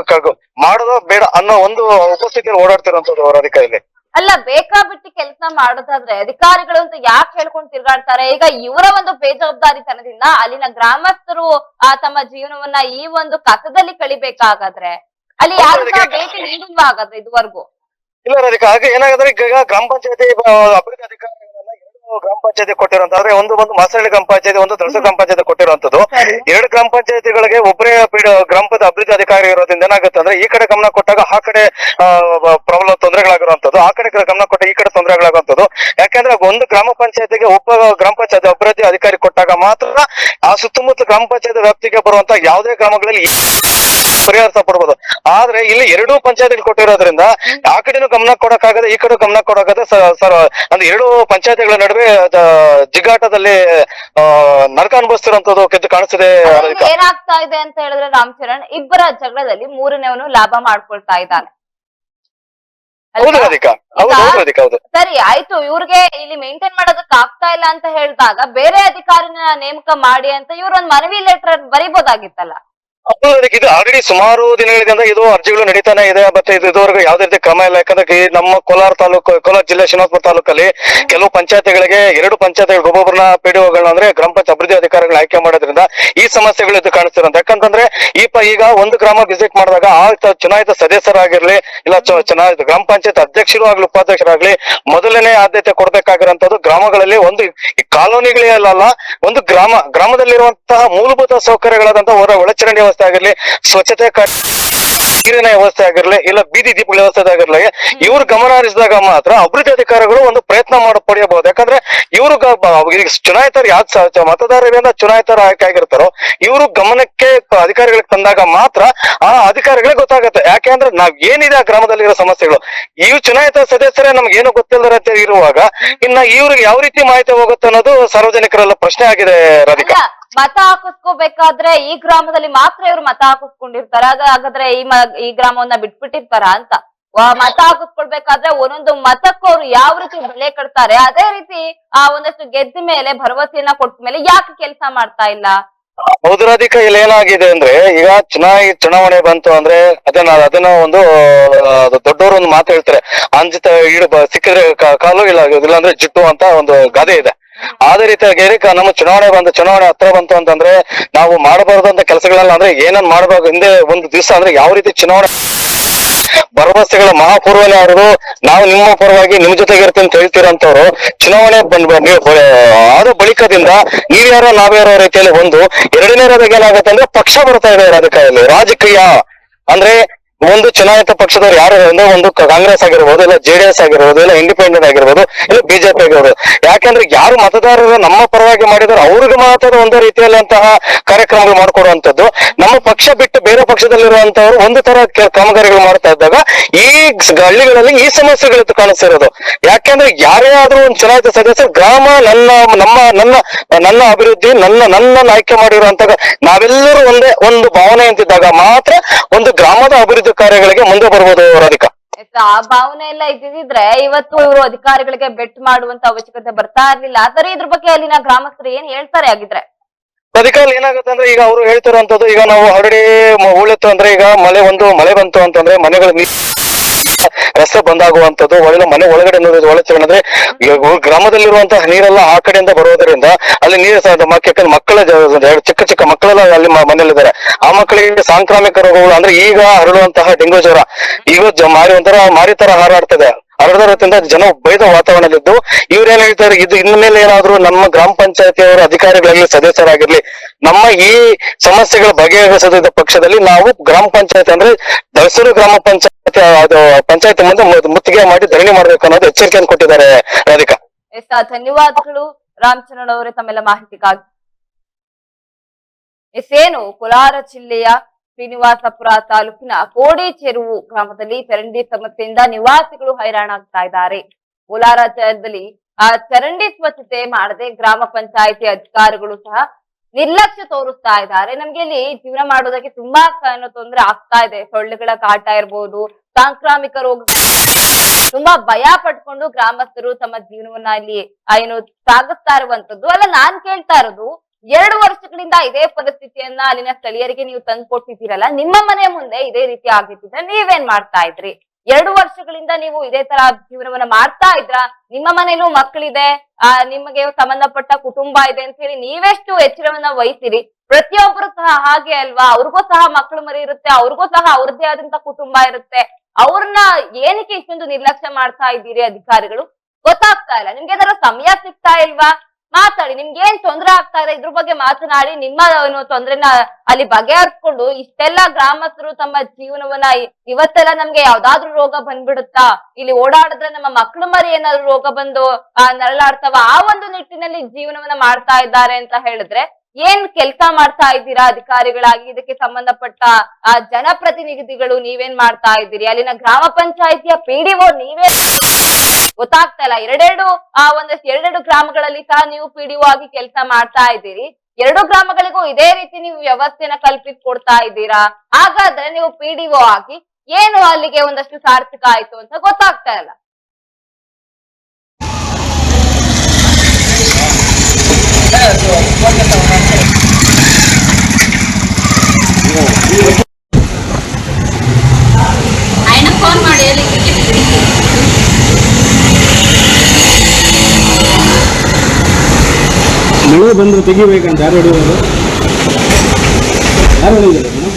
ಮಾಡೋದೋ ಬೇಡ ಅನ್ನೋ ಒಂದು ಉಪಸ್ಥಿತಿಯಲ್ಲಿ ಓಡಾಡ್ತಿರುವಂತದ್ದು ಅವರ ಅಧಿಕಾರಿಯಲ್ಲಿ ಅಲ್ಲ ಬೇಕಾಬಿಟ್ಟು ಕೆಲಸ ಮಾಡೋದಾದ್ರೆ ಅಧಿಕಾರಿಗಳು ಅಂತ ಯಾಕೆ ಹೇಳ್ಕೊಂಡು ತಿರ್ಗಾಡ್ತಾರೆ? ಈಗ ಇವರ ಒಂದು ಬೇಜವಾಬ್ದಾರಿತನದಿಂದ ಅಲ್ಲಿನ ಗ್ರಾಮಸ್ಥರು ಆ ತಮ್ಮ ಜೀವನವನ್ನ ಈ ಒಂದು ಕಸದಲ್ಲಿ ಕಳಿಬೇಕಾಗಾದ್ರೆ ಅಲ್ಲಿ ಯಾರು ಭೇಟಿ ನೀಡಿಲ್ವಾ ಹಾಗಾದ್ರೆ ಇದುವರೆಗೂ? ಇಲ್ಲ ಅದಕ್ಕೆ ಹಾಗೆ ಏನಾಗಂದ್ರೆ ಈಗ ಗ್ರಾಮ ಪಂಚಾಯತಿ ಅಭಿವೃದ್ಧಿ ಎರಡು ಗ್ರಾಮ ಪಂಚಾಯತಿ ಕೊಟ್ಟಿರುವಂತ ಅಂದ್ರೆ ಒಂದು ಒಂದು ಮಾಸಳ್ಳಿ ಗ್ರಾಮ ಪಂಚಾಯತಿ ಒಂದು ದಳಸ ಗ್ರಾಮ ಪಂಚಾಯತಿ ಕೊಟ್ಟಿರುವಂತದ್ದು ಎರಡು ಗ್ರಾಮ ಪಂಚಾಯತಿಗಳಿಗೆ ಒಬ್ಬರೇ ಗ್ರಾಮದ ಗ್ರಾಮ ಪಂಚಾಯತ್ ಅಭಿವೃದ್ಧಿ ಅಧಿಕಾರಿ ಇರೋದ್ರಿಂದ ಏನಾಗುತ್ತೆ ಅಂದ್ರೆ ಈ ಕಡೆ ಗಮನ ಕೊಟ್ಟಾಗ ಆ ಕಡೆ ಪ್ರಾಬ್ಲಮ್ ತೊಂದರೆಗಳಾಗಿರುವಂತದ್ದು ಆ ಕಡೆ ಗಮನ ಕೊಟ್ಟ ಈ ಕಡೆ ತೊಂದರೆಗಳಾಗುವಂತದ್ದು ಯಾಕಂದ್ರೆ ಒಂದು ಗ್ರಾಮ ಪಂಚಾಯತಿಗೆ ಉಪ ಗ್ರಾಮ ಪಂಚಾಯತ್ ಅಭಿವೃದ್ಧಿ ಅಧಿಕಾರಿ ಕೊಟ್ಟಾಗ ಮಾತ್ರ ಆ ಸುತ್ತಮುತ್ತ ಗ್ರಾಮ ಪಂಚಾಯತ್ ವ್ಯಾಪ್ತಿಗೆ ಬರುವಂತ ಯಾವುದೇ ಗ್ರಾಮಗಳಲ್ಲಿ ಪರಿಹಾರ ಪಡ್ಬೋದು ಆದ್ರೆ ಇಲ್ಲಿ ಎರಡೂ ಪಂಚಾಯತಿಗಳು ಕೊಟ್ಟಿರೋದ್ರಿಂದ ಆ ಕಡೆನೂ ಗಮನ ಕೊಡಕ್ಕಾಗದೆ ಈ ಕಡೆ ಗಮನ ಕೊಡಕ್ಕಾಗದೆ ಸರ್ ಅಂದ್ರೆ ಎರಡು ಪಂಚಾಯತಿಗಳ ನಡುವೆ ಅದ ಜಿಗ್ಗಾಟದಲ್ಲಿ ನರಕ ಅನುಭವಿಸ್ತಿರೋದು ಕೆದ್ದು ಕಾಣಿಸ್ತಿದೆ ಏನಾಗ್ತಾ ಇದೆ ಅಂತ ಹೇಳಿದ್ರೆ ರಾಮ್ ಚರಣ್ ಇಬ್ಬರ ಜಗಳದಲ್ಲಿ ಮೂರನೇವನು ಲಾಭ ಮಾಡ್ಕೊಳ್ತಾ ಇದ್ದಾನೆ. ಸರಿ ಆಯ್ತು ಇವ್ರಿಗೆ ಇಲ್ಲಿ ಮೇಂಟೈನ್ ಮಾಡೋದಕ್ಕೆ ಆಗ್ತಾ ಇಲ್ಲ ಅಂತ ಹೇಳಿದಾಗ ಬೇರೆ ಅಧಿಕಾರಿನ ನೇಮಕ ಮಾಡಿ ಅಂತ ಇವ್ರ ಒಂದ್ ಮನವಿ ಲೆಟರ್ ಬರಿಬೋದಾಗಿತ್ತಲ್ಲ. ಇದು ಆಲ್ರೆಡಿ ಸುಮಾರು ದಿನಗಳಿಂದ ಇದು ಅರ್ಜಿಗಳು ನಡೀತಾನೆ ಇದೆ, ಮತ್ತೆ ಇದು ಇದುವರೆಗೂ ಯಾವ್ದೇ ರೀತಿ ಕ್ರಮ ಇಲ್ಲ. ಯಾಕಂದ್ರೆ ಈ ನಮ್ಮ ಕೋಲಾರ ತಾಲೂಕು, ಕೋಲಾರ ಜಿಲ್ಲೆ ಶ್ರೀನಿವಾಸಪುರ ತಾಲೂಕಲ್ಲಿ ಕೆಲವು ಪಂಚಾಯತಿಗಳಿಗೆ ಎರಡು ಪಂಚಾಯಿತಿಗಳು ಒಬ್ಬೊಬ್ಬರನ್ನ ಪಿಡಿಒಗಳನ್ನ ಅಂದ್ರೆ ಗ್ರಾಮ ಪಂಚಾಯತ್ ಅಭಿವೃದ್ಧಿ ಅಧಿಕಾರಿಗಳನ್ನ ಆಯ್ಕೆ ಮಾಡೋದ್ರಿಂದ ಈ ಸಮಸ್ಯೆಗಳು ಇದು ಕಾಣಿಸ್ತಿರಂತ ಯಾಕಂತಂದ್ರೆ ಈ ಈಗ ಒಂದು ಗ್ರಾಮ ವಿಸಿಟ್ ಮಾಡಿದಾಗ ಆ ಚುನಾಯಿತ ಸದಸ್ಯರಾಗಿರ್ಲಿ ಇಲ್ಲ ಚುನಾಯಿತ ಗ್ರಾಮ ಪಂಚಾಯತ್ ಅಧ್ಯಕ್ಷರು ಆಗ್ಲಿ, ಉಪಾಧ್ಯಕ್ಷರಾಗ್ಲಿ ಮೊದಲನೇ ಆದ್ಯತೆ ಕೊಡಬೇಕಾಗಿರೋಂಥದ್ದು ಗ್ರಾಮಗಳಲ್ಲಿ ಒಂದು ಕಾಲೋನಿಗಳೇ ಅಲ್ಲ ಒಂದು ಗ್ರಾಮ, ಗ್ರಾಮದಲ್ಲಿರುವಂತಹ ಮೂಲಭೂತ ಸೌಕರ್ಯಗಳಾದಂತಹ ಹೊರ ಒಳಚರಂಡಿ ಆಗಿರ್ಲಿ, ಸ್ವಚ್ಛತೆ ನೀರಿನ ವ್ಯವಸ್ಥೆ ಆಗಿರ್ಲಿ, ಇಲ್ಲ ಬೀದಿ ದೀಪಗಳ ವ್ಯವಸ್ಥೆ ಆಗಿರ್ಲಿ ಇವ್ರು ಗಮನ ಹರಿಸಿದಾಗ ಮಾತ್ರ ಅಭಿವೃದ್ಧಿ ಅಧಿಕಾರಿಗಳು ಒಂದು ಪ್ರಯತ್ನ ಮಾಡಿ ಪಡೆಯಬಹುದು ಯಾಕಂದ್ರೆ ಇವರು ಚುನಾಯಿತರು ಯಾವ್ದು ಮತದಾರರಿಂದ ಚುನಾಯಿತರ ಆಯ್ಕೆ ಆಗಿರ್ತಾರೋ, ಇವರು ಗಮನಕ್ಕೆ ಅಧಿಕಾರಿಗಳಿಗೆ ತಂದಾಗ ಮಾತ್ರ ಆ ಅಧಿಕಾರಿಗಳಿಗೆ ಗೊತ್ತಾಗುತ್ತೆ. ಯಾಕೆ ಅಂದ್ರೆ ನಾವ್ ಏನಿದೆ ಆ ಗ್ರಾಮದಲ್ಲಿರೋ ಸಮಸ್ಯೆಗಳು. ಈ ಚುನಾಯಿತ ಸದಸ್ಯರೇ ನಮ್ಗೆ ಏನು ಗೊತ್ತಿಲ್ಲದ ಇರುವಾಗ, ಇನ್ನ ಇವ್ರಿಗೆ ಯಾವ ರೀತಿ ಮಾಹಿತಿ ಹೋಗುತ್ತೆ ಅನ್ನೋದು ಸಾರ್ವಜನಿಕರೆಲ್ಲ ಪ್ರಶ್ನೆ ಆಗಿದೆ, ರಾಧಿಕಾ. ಮತ ಹಾಕಿಸ್ಕೋಬೇಕಾದ್ರೆ ಈ ಗ್ರಾಮದಲ್ಲಿ ಮಾತ್ರ ಇವ್ರು ಮತ ಹಾಕಿಸ್ಕೊಂಡಿರ್ತಾರ. ಹಾಗಾದ್ರೆ ಈ ಈ ಗ್ರಾಮವನ್ನ ಬಿಟ್ಬಿಟ್ಟಿರ್ತಾರ ಅಂತ? ಮತ ಹಾಕಿಸ್ಕೊಳ್ಬೇಕಾದ್ರೆ ಒಂದೊಂದು ಮತಕ್ಕೂ ಅವ್ರು ಯಾವ ರೀತಿ ಬೆಲೆ ಕಟ್ತಾರೆ? ಅದೇ ರೀತಿ, ಆ, ಒಂದಷ್ಟು ಗೆದ್ದ ಮೇಲೆ ಭರವಸೆಯನ್ನ ಕೊಟ್ಟ ಮೇಲೆ ಯಾಕೆ ಕೆಲಸ ಮಾಡ್ತಾ ಇಲ್ಲ? ಹೌದು ರಾಧಿಕ ಇಲ್ಲಿ ಏನಾಗಿದೆ ಅಂದ್ರೆ, ಈಗ ಚೆನ್ನಾಗಿ ಚುನಾವಣೆ ಬಂತು ಅಂದ್ರೆ ಅದನ್ನ ಅದನ್ನ ಒಂದು ದೊಡ್ಡವರು ಒಂದು ಮಾತು ಹೇಳ್ತಾರೆ. ಅಂಜಿತ ಬ- ಸಿಕ್ಕಿದ್ರೆ ಕಾಲು ಇಲ್ಲ ಇಲ್ಲಾಂದ್ರೆ ಜಿಟ್ಟು ಅಂತ ಒಂದು ಗಾದೆ ಇದೆ. ಅದೇ ರೀತಿಯಾಗಿ ಕ- ನಮ್ಮ ಚುನಾವಣೆ ಬಂದ, ಚುನಾವಣೆ ಹತ್ರ ಬಂತು ಅಂತಂದ್ರೆ ನಾವು ಮಾಡಬಾರ್ದಂತ ಕೆಲಸಗಳನ್ನ ಅಂದ್ರೆ ಏನನ್ ಮಾಡಬೇಕು, ಹಿಂದೆ ಒಂದು ದಿವಸ ಅಂದ್ರೆ ಯಾವ ರೀತಿ ಚುನಾವಣೆ ಭರವಸೆಗಳ ಮಹಾಪೂರ್ವನೇ ಅವರು ನಾವು ನಿಮ್ಮ ಪರವಾಗಿ ನಿಮ್ ಜೊತೆಗೆ ಇರ್ತೀನಿ ಅಂತ ಹೇಳ್ತೀರಂತವ್ರು ಚುನಾವಣೆ ಬಂದ್ ಆದ ಬಳಿಕದಿಂದ ನೀವ್ಯಾರೋ ನಾವ್ಯಾರೋ ರೀತಿಯಲ್ಲಿ ಒಂದು ಎರಡನೇದಾಗಿ ಏನಾಗುತ್ತೆ ಅಂದ್ರೆ ಪಕ್ಷ ಬರ್ತಾ ಇದೆ ರಾಜಕೀಯ. ಅಂದ್ರೆ ಒಂದು ಚುನಾಯಿತ ಪಕ್ಷದವ್ರು ಯಾರು ಅಂದ್ರೆ ಒಂದು ಕಾಂಗ್ರೆಸ್ ಆಗಿರ್ಬೋದು, ಇಲ್ಲ ಜೆಡಿಎಸ್ ಆಗಿರ್ಬೋದು, ಇಲ್ಲ ಇಂಡಿಪೆಂಡೆಂಟ್ ಆಗಿರ್ಬೋದು, ಇಲ್ಲ ಬಿಜೆಪಿ ಆಗಿರ್ಬೋದು. ಯಾಕಂದ್ರೆ ಯಾರು ಮತದಾರರು ನಮ್ಮ ಪರವಾಗಿ ಮಾಡಿದಾರೆ ಅವ್ರಿಗೆ ಮಾತ್ರ ಒಂದು ರೀತಿಯಲ್ಲಂತಹ ಕಾರ್ಯಕ್ರಮಗಳು ಮಾಡ್ಕೊಡುವಂಥದ್ದು. ನಮ್ಮ ಪಕ್ಷ ಬಿಟ್ಟು ಬೇರೆ ಪಕ್ಷದಲ್ಲಿರುವಂತವ್ರು ಒಂದು ತರ ಕಾಮಗಾರಿಗಳು ಮಾಡ್ತಾ ಇದ್ದಾಗ ಈ ಹಳ್ಳಿಗಳಲ್ಲಿ ಈ ಸಮಸ್ಯೆಗಳು ಕಾಣಿಸ್ತಿರೋದು. ಯಾಕೆಂದ್ರೆ ಯಾರೇ ಆದ್ರೂ ಒಂದು ಚುನಾಯಿತ ಸದಸ್ಯರು ಗ್ರಾಮ, ನನ್ನ, ನಮ್ಮ, ನನ್ನ ನನ್ನ ಅಭಿವೃದ್ಧಿ, ನನ್ನ, ನನ್ನನ್ನು ಆಯ್ಕೆ ಮಾಡಿರುವಂತ ನಾವೆಲ್ಲರೂ ಒಂದೇ ಒಂದು ಭಾವನೆ ಅಂತಿದ್ದಾಗ ಮಾತ್ರ ಒಂದು ಗ್ರಾಮದ ಅಭಿವೃದ್ಧಿ ಕಾರ್ಯಗಳಿಗೆ ಮುಂದೆ ಬರಬಹುದು ರಾಧಿಕಾ? ಆ ಭಾವನೆ ಎಲ್ಲ ಇದ್ದಿದ್ರೆ ಇವತ್ತು ಇವರು ಅಧಿಕಾರಿಗಳಿಗೆ ಬೆಟ್ ಮಾಡುವಂತ ಅವಶ್ಯಕತೆ ಬರ್ತಾ ಇರ್ಲಿಲ್ಲ. ಆದರೆ ಇದ್ರ ಬಗ್ಗೆ ಅಲ್ಲಿನ ಗ್ರಾಮಸ್ಥರು ಏನ್ ಹೇಳ್ತಾರೆ ಆಗಿದ್ರೆ ಅಧಿಕಾರಿ ಏನಾಗುತ್ತೆ ಅಂದ್ರೆ ಈಗ ಅವರು ಹೇಳ್ತಿರುವಂತದ್ದು ಈಗ ನಾವು ಆಲ್ರೆಡಿ ಉಳಿತು ಅಂದ್ರೆ ಈಗ ಮಳೆ ಒಂದು ಮಳೆ ಬಂತು ಅಂತಂದ್ರೆ ಮನೆಗಳ ನೀರು ರಸ್ತೆ ಬಂದಾಗುವಂತದ್ದು ಒಳ್ಳೆ ಮನೆ ಒಳಗಡೆ ನೋಡಿದ್ರೆ ಒಳಚರಣೆ ಅಂದ್ರೆ ಗ್ರಾಮದಲ್ಲಿರುವಂತಹ ನೀರೆಲ್ಲ ಆ ಕಡೆಯಿಂದ ಬರೋದ್ರಿಂದ ಅಲ್ಲಿ ನೀರು ಸಹ ಯಾಕಂದ್ರೆ ಮಕ್ಕಳ ಚಿಕ್ಕ ಚಿಕ್ಕ ಮಕ್ಕಳೆಲ್ಲ ಅಲ್ಲಿ ಮನೆಯಲ್ಲಿದ್ದಾರೆ. ಆ ಮಕ್ಕಳಿಗೆ ಸಾಂಕ್ರಾಮಿಕ ರೋಗಗಳು ಅಂದ್ರೆ ಈಗ ಹರಡುವಂತಹ ಡೆಂಗು ಜ್ವರ. ಈಗ ಜ- ಮಾರಿ ಒಂಥರ, ಮಾರಿ ತರ ಹಾರಾಡ್ತದೆ. ಹರಡೋದ್ರಿಂದ ಜನ ಬೈದ ವಾತಾವರಣದಲ್ಲಿದ್ದು ಇವ್ರು ಏನ್ ಹೇಳ್ತಾರೆ, ಇದು ಇನ್ಮೇಲೆ ಏನಾದ್ರು ನಮ್ಮ ಗ್ರಾಮ ಪಂಚಾಯತಿಯವರ ಅಧಿಕಾರಿಗಳಲ್ಲಿ ಸದಸ್ಯರಾಗಿರ್ಲಿ ನಮ್ಮ ಈ ಸಮಸ್ಯೆಗಳ ಬಗೆಹರಿಸದ ಪಕ್ಷದಲ್ಲಿ ನಾವು ಗ್ರಾಮ ಪಂಚಾಯತ್ ಅಂದ್ರೆ ದಸರು ಗ್ರಾಮ ಪಂಚಾಯತ್, ಅದು ಪಂಚಾಯತ್ ಮುಂದೆ ಮುತ್ತಿಗೆ ಮಾಡಿ ಧರಣಿ ಮಾಡ್ಬೇಕು ಅನ್ನೋದು ಎಚ್ಚರಿಕೆಯನ್ನು ಕೊಟ್ಟಿದ್ದಾರೆ ರಾಧಿಕಾ. ಧನ್ಯವಾದಗಳು. ರಾಮಚಂದ್ರನ್ ಅವರೇ ತಮ್ಮೆಲ್ಲ ಮಾಹಿತಿಗಾಗಿ. ಎಸ್, ಏನು, ಕೋಲಾರ ಜಿಲ್ಲೆಯ ಶ್ರೀನಿವಾಸಪುರ ತಾಲೂಕಿನ ಕೋಡಿ ಗ್ರಾಮದಲ್ಲಿ ಚರಂಡಿ ಸಮಸ್ಯೆಯಿಂದ ನಿವಾಸಿಗಳು ಹೈರಾಣಾಗ್ತಾ ಇದ್ದಾರೆ. ಕೋಲಾರ ಜಿಲ್ಲೆಯಲ್ಲಿ ಆ ಚರಂಡಿ ಸ್ವಚ್ಛತೆ ಮಾಡದೆ ಗ್ರಾಮ ಪಂಚಾಯಿತಿ ಅಧಿಕಾರಿಗಳು ಸಹ ನಿರ್ಲಕ್ಷ್ಯ ತೋರಿಸ್ತಾ ಇದ್ದಾರೆ. ನಮ್ಗೆ ಇಲ್ಲಿ ಜೀವನ ಮಾಡೋದಕ್ಕೆ ತುಂಬಾ ತೊಂದರೆ ಆಗ್ತಾ ಇದೆ. ಸೊಳ್ಳೆಗಳ ಕಾಟ ಇರ್ಬೋದು, ಸಾಂಕ್ರಾಮಿಕ ರೋಗ ತುಂಬಾ ಭಯ ಪಟ್ಕೊಂಡು ಗ್ರಾಮಸ್ಥರು ತಮ್ಮ ಜೀವನವನ್ನ ಇಲ್ಲಿ ಏನು ಸಾಗಿಸ್ತಾ ಇರುವಂತದ್ದು. ಅಲ್ಲ, ನಾನ್ ಕೇಳ್ತಾ ಇರೋದು ಎರಡು ವರ್ಷಗಳಿಂದ ಇದೇ ಪರಿಸ್ಥಿತಿಯನ್ನ ಅಲ್ಲಿನ ಸ್ಥಳೀಯರಿಗೆ ನೀವು ತಂದು ಕೊಟ್ಟಿದ್ದೀರಲ್ಲ ನಿಮ್ಮ ಮನೆ ಮುಂದೆ ಇದೇ ರೀತಿ ಆಗಿದ್ದಿದ್ರೆ ನೀವೇನ್ ಮಾಡ್ತಾ ಇದ್ರಿ? ಎರಡು ವರ್ಷಗಳಿಂದ ನೀವು ಇದೇ ತರ ಜೀವನವನ್ನ ಮಾಡ್ತಾ ಇದ್ರ? ನಿಮ್ಮ ಮನೇಲೂ ಮಕ್ಕಳಿದೆ, ಆ, ನಿಮಗೆ ಸಂಬಂಧಪಟ್ಟ ಕುಟುಂಬ ಇದೆ ಅಂತ ಹೇಳಿ ನೀವೆಷ್ಟು ಎಚ್ಚರವನ್ನ ವಹಿಸಿರಿ? ಪ್ರತಿಯೊಬ್ಬರು ಸಹ ಹಾಗೆ ಅಲ್ವಾ? ಅವ್ರಿಗೂ ಸಹ ಮಕ್ಕಳು ಮರಿ ಇರುತ್ತೆ, ಅವ್ರಿಗೂ ಸಹ ಅವ್ರದ್ದೇ ಆದಂತ ಕುಟುಂಬ ಇರುತ್ತೆ. ಅವ್ರನ್ನ ಏನಕ್ಕೆ ಇಷ್ಟೊಂದು ನಿರ್ಲಕ್ಷ್ಯ ಮಾಡ್ತಾ ಇದ್ದೀರಿ ಅಧಿಕಾರಿಗಳು? ಗೊತ್ತಾಗ್ತಾ ಇಲ್ಲ. ನಿಮ್ಗೆ ಏನಾದ್ರು ಸಮಯ ಸಿಗ್ತಾ ಇಲ್ವಾ? ಮಾತಾಡಿ ನಿಮ್ಗೆ ಏನ್ ತೊಂದ್ರೆ ಆಗ್ತಾ ಇದೆ? ಇದ್ರ ಬಗ್ಗೆ ಮಾತನಾಡಿ, ನಿಮ್ಮ ಏನು ತೊಂದ್ರೆನ ಅಲ್ಲಿ ಬಗೆಹರಿಸ್ಕೊಂಡು ಇಷ್ಟೆಲ್ಲ ಗ್ರಾಮಸ್ಥರು ತಮ್ಮ ಜೀವನವನ್ನ ಇವತ್ತೆಲ್ಲ ನಮ್ಗೆ ಯಾವ್ದಾದ್ರು ರೋಗ ಬಂದ್ಬಿಡುತ್ತಾ? ಇಲ್ಲಿ ಓಡಾಡಿದ್ರೆ ನಮ್ಮ ಮಕ್ಳು ಮರಿ ಏನಾದ್ರು ರೋಗ ಬಂದು, ಆ, ನರಳಾಡ್ತಾವ? ಆ ಒಂದು ನಿಟ್ಟಿನಲ್ಲಿ ಜೀವನವನ್ನ ಮಾಡ್ತಾ ಇದ್ದಾರೆ ಅಂತ ಹೇಳಿದ್ರೆ ಏನ್ ಕೆಲಸ ಮಾಡ್ತಾ ಇದ್ದೀರಾ ಅಧಿಕಾರಿಗಳಾಗಿ? ಇದಕ್ಕೆ ಸಂಬಂಧಪಟ್ಟ ಜನಪ್ರತಿನಿಧಿಗಳು ನೀವೇನ್ ಮಾಡ್ತಾ ಇದ್ದೀರಿ? ಅಲ್ಲಿನ ಗ್ರಾಮ ಪಂಚಾಯತಿಯ ಪಿಡಿಒ ನೀವೇ ಗೊತ್ತಾಗ್ತಾ ಇಲ್ಲ. ಎರಡೆರಡು, ಆ, ಒಂದಷ್ಟು, ಎರಡೆರಡು ಗ್ರಾಮಗಳಲ್ಲಿ ಸಹ ನೀವು ಪಿಡಿಒ ಆಗಿ ಕೆಲಸ ಮಾಡ್ತಾ ಇದ್ದೀರಿ. ಎರಡು ಗ್ರಾಮಗಳಿಗೂ ಇದೇ ರೀತಿ ನೀವು ವ್ಯವಸ್ಥೆನ ಕಲ್ಪಿಸಿ ಕೊಡ್ತಾ ಇದ್ದೀರಾ? ಹಾಗಾದ್ರೆ ನೀವು ಪಿಡಿಒ ಆಗಿ ಏನು ಅಲ್ಲಿಗೆ ಒಂದಷ್ಟು ಸಾರ್ಥಕ ಆಯ್ತು ಅಂತ ಗೊತ್ತಾಗ್ತಾ ಇಲ್ಲ. ಅಂದರೆ ಮಾಡಿ ಮಳೆ ಬಂದ್ರೆ ತೆಗಿಬೇಕಂತ ಯಾರು ಹೊಡೆಯೋದು? ಯಾರು ಹೊಡೆಯೋದಿಲ್ಲ ಮೇಡಮ್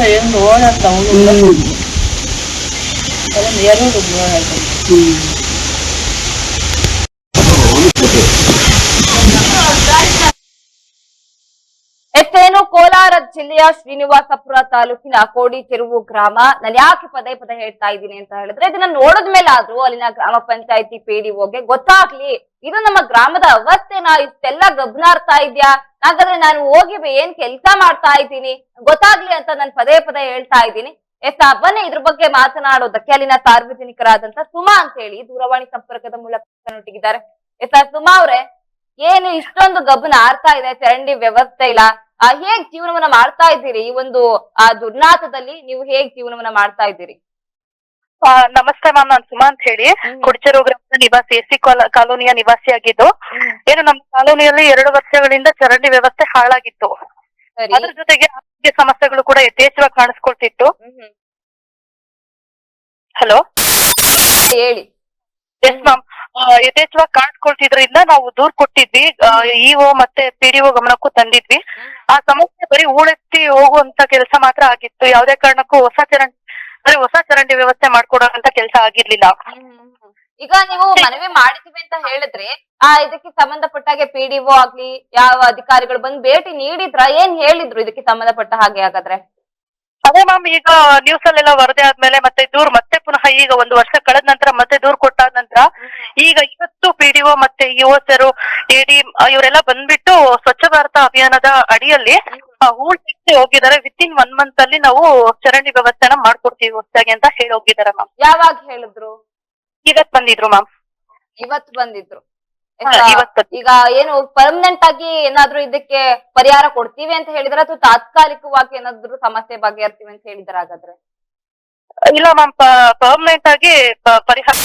ಹೆಂಗ್ ಓಡಾಡ್ತ ಎರಡು ಓಡಾಡ್ತ ಎತ್ತೇನು ಕೋಲಾರ ಜಿಲ್ಲೆಯ ಶ್ರೀನಿವಾಸಪುರ ತಾಲೂಕಿನ ಕೋಡಿ ತಿರುವು ಗ್ರಾಮ. ನಾನು ಯಾಕೆ ಪದೇ ಪದೇ ಹೇಳ್ತಾ ಇದ್ದೀನಿ ಅಂತ ಹೇಳಿದ್ರೆ, ಇದನ್ನ ನೋಡಿದ ಮೇಲೆ ಅಲ್ಲಿನ ಗ್ರಾಮ ಪಂಚಾಯತಿ ಪಿಡಿಒಗೆ ಗೊತ್ತಾಗ್ಲಿ, ಇದು ನಮ್ಮ ಗ್ರಾಮದ ಅವಸ್ಥೆನ ಇಷ್ಟೆಲ್ಲ ಗಬ್ನಾರ್ತಾ ಇದ್ಯಾ? ಹಾಗಾದ್ರೆ ನಾನು ಹೋಗಿ ಏನ್ ಕೆಲಸ ಮಾಡ್ತಾ ಇದ್ದೀನಿ? ಗೊತ್ತಾಗ್ಲಿ ಅಂತ ನಾನು ಪದೇ ಪದೇ ಹೇಳ್ತಾ ಇದ್ದೀನಿ. ಎಸ್ ಬನ್ನಿ, ಇದ್ರ ಬಗ್ಗೆ ಮಾತನಾಡೋದಕ್ಕೆ ಅಲ್ಲಿನ ಸಾರ್ವಜನಿಕರಾದಂತ ಸುಮಾ ಅಂತ ಹೇಳಿ ದೂರವಾಣಿ ಸಂಪರ್ಕದ ಮೂಲಕ ನನ್ನೊಟ್ಟಿಗಿದ್ದಾರೆ. ಎಸ್ ಸುಮಾ ಅವ್ರೆ ಏನು ಇಷ್ಟೊಂದು ಗಬ್ಬನ ಆಡ್ತಾ ಇದೆ ಚರಂಡಿ ವ್ಯವಸ್ಥೆ ಇಲ್ಲ. ಆ ಹೇಗ್ ಜೀವನವನ್ನ ಮಾಡ್ತಾ ಇದ್ದೀರಿ? ಈ ಒಂದು ಆ ದುರ್ನಾಥದಲ್ಲಿ ನೀವು ಹೇಗ್ ಜೀವನವನ್ನ ಮಾಡ್ತಾ ಇದ್ದೀರಿ? ನಮಸ್ತೆ ಮ್ಯಾಮ್ ನಾನ್ ಸುಮಾ ಅಂತ ಹೇಳಿ. ಕುಡ್ಚೆರು ಗ್ರಾಮದ ನಿವಾಸಿ ಎಸ್ ಸಿ ಕಾಲೋನಿಯ ನಿವಾಸಿಯಾಗಿದ್ದು ಏನು ನಮ್ಮ ಕಾಲೋನಿಯಲ್ಲಿ ಎರಡು ವರ್ಷಗಳಿಂದ ಚರಂಡಿ ವ್ಯವಸ್ಥೆ ಹಾಳಾಗಿತ್ತು. ಅದ್ರ ಜೊತೆಗೆ ಆರೋಗ್ಯ ಸಮಸ್ಯೆಗಳು ಕೂಡ ಯಥೇಚ್ಛವಾಗಿ ಕಾಣಿಸ್ಕೊಳ್ತಿತ್ತು. ಹಲೋ? ಹೇಳಿ. ಎಸ್ ಮ್ಯಾಮ್ ಯಥೇಚ್ಛವಾಗಿ ಕಾಣಿಸ್ಕೊಳ್ತಿದ್ರಿಂದ ನಾವು ದೂರ್ ಕೊಟ್ಟಿದ್ವಿ. ಇಒ ಮತ್ತೆ ಪಿಡಿಒ ಗಮನಕ್ಕೂ ತಂದಿದ್ವಿ. ಆ ಸಮಸ್ಯೆ ಬರೀ ಹೂಳೆತ್ತಿ ಹೋಗುವಂತ ಕೆಲಸ ಮಾತ್ರ ಆಗಿತ್ತು. ಯಾವುದೇ ಕಾರಣಕ್ಕೂ ಹೊಸ ಚರಂಡಿ ಅಂದ್ರೆ ಹೊಸ ಚರಂಡಿ ವ್ಯವಸ್ಥೆ ಮಾಡ್ಕೊಡೋಂತ ಕೆಲಸ ಆಗಿರ್ಲಿಲ್ಲ. ಈಗ ನೀವು ಮನವಿ ಮಾಡಿದೀವಿ ಅಂತ ಹೇಳಿದ್ರೆ, ಆ, ಇದಕ್ಕೆ ಸಂಬಂಧಪಟ್ಟಾಗೆ ಪಿಡಿಒ ಆಗ್ಲಿ, ಯಾವ ಅಧಿಕಾರಿಗಳು ಬಂದು ಭೇಟಿ ನೀಡಿದ್ರ, ಏನ್ ಹೇಳಿದ್ರು ಇದಕ್ಕೆ ಸಂಬಂಧಪಟ್ಟ ಹಾಗೆ ಹಾಗಾದ್ರೆ? ಅದೇ ಮ್ಯಾಮ್ ಈಗ ನ್ಯೂಸ್ ಅಲ್ಲೆಲ್ಲ ವರದಿ ಆದ್ಮೇಲೆ ಮತ್ತೆ ದೂರ್ ಮತ್ತೆ ಪುನಃ ಈಗ ಒಂದು ವರ್ಷ ಕಳೆದ ನಂತರ ಮತ್ತೆ ದೂರ್ ಕೊಟ್ಟಾದ ನಂತರ ಈಗ ಇವತ್ತು ಪಿಡಿಒ ಮತ್ತೆ ಯುವಸರು ಎಡಿ ಇವರೆಲ್ಲ ಬಂದ್ಬಿಟ್ಟು ಸ್ವಚ್ಛ ಭಾರತ ಅಭಿಯಾನದ ಅಡಿಯಲ್ಲಿ ಹೂಳ್ ತೆಗ್ಸಿ ಹೋಗಿದ್ದಾರೆ. ವಿತ್ ಇನ್ ಒನ್ ಮಂತ್ ಅಲ್ಲಿ ನಾವು ಚರಂಡಿ ವ್ಯವಸ್ಥೆನ ಮಾಡ್ಕೊಡ್ತೀವಿ ಹೊಸದಾಗಿ ಅಂತ ಹೇಳಿ ಹೋಗಿದ್ದಾರೆ ಮ್ಯಾಮ್ ಯಾವಾಗ ಹೇಳಿದ್ರು? ಇವತ್ ಬಂದಿದ್ರು ಮ್ಯಾಮ್ ಇವತ್ ಬಂದಿದ್ರು. ಈಗ ಏನು ಪರ್ಮನೆಂಟ್ ಆಗಿ ಏನಾದ್ರು ಇದಕ್ಕೆ ಪರಿಹಾರ ಕೊಡ್ತೀವಿ ಅಂತ ಹೇಳಿದ್ರೆ ಅಥವಾ ತಾತ್ಕಾಲಿಕವಾಗಿ ಏನಾದ್ರು ಸಮಸ್ಯೆ ಬಗೆಹರ್ತೀವಿ ಅಂತ ಹೇಳಿದ್ರೆ ಹಾಗಾದ್ರೆ? ಇಲ್ಲ ಮ್ಯಾಮ್ ಪರ್ಮನೆಂಟ್ ಆಗಿ ಪರಿಹಾರ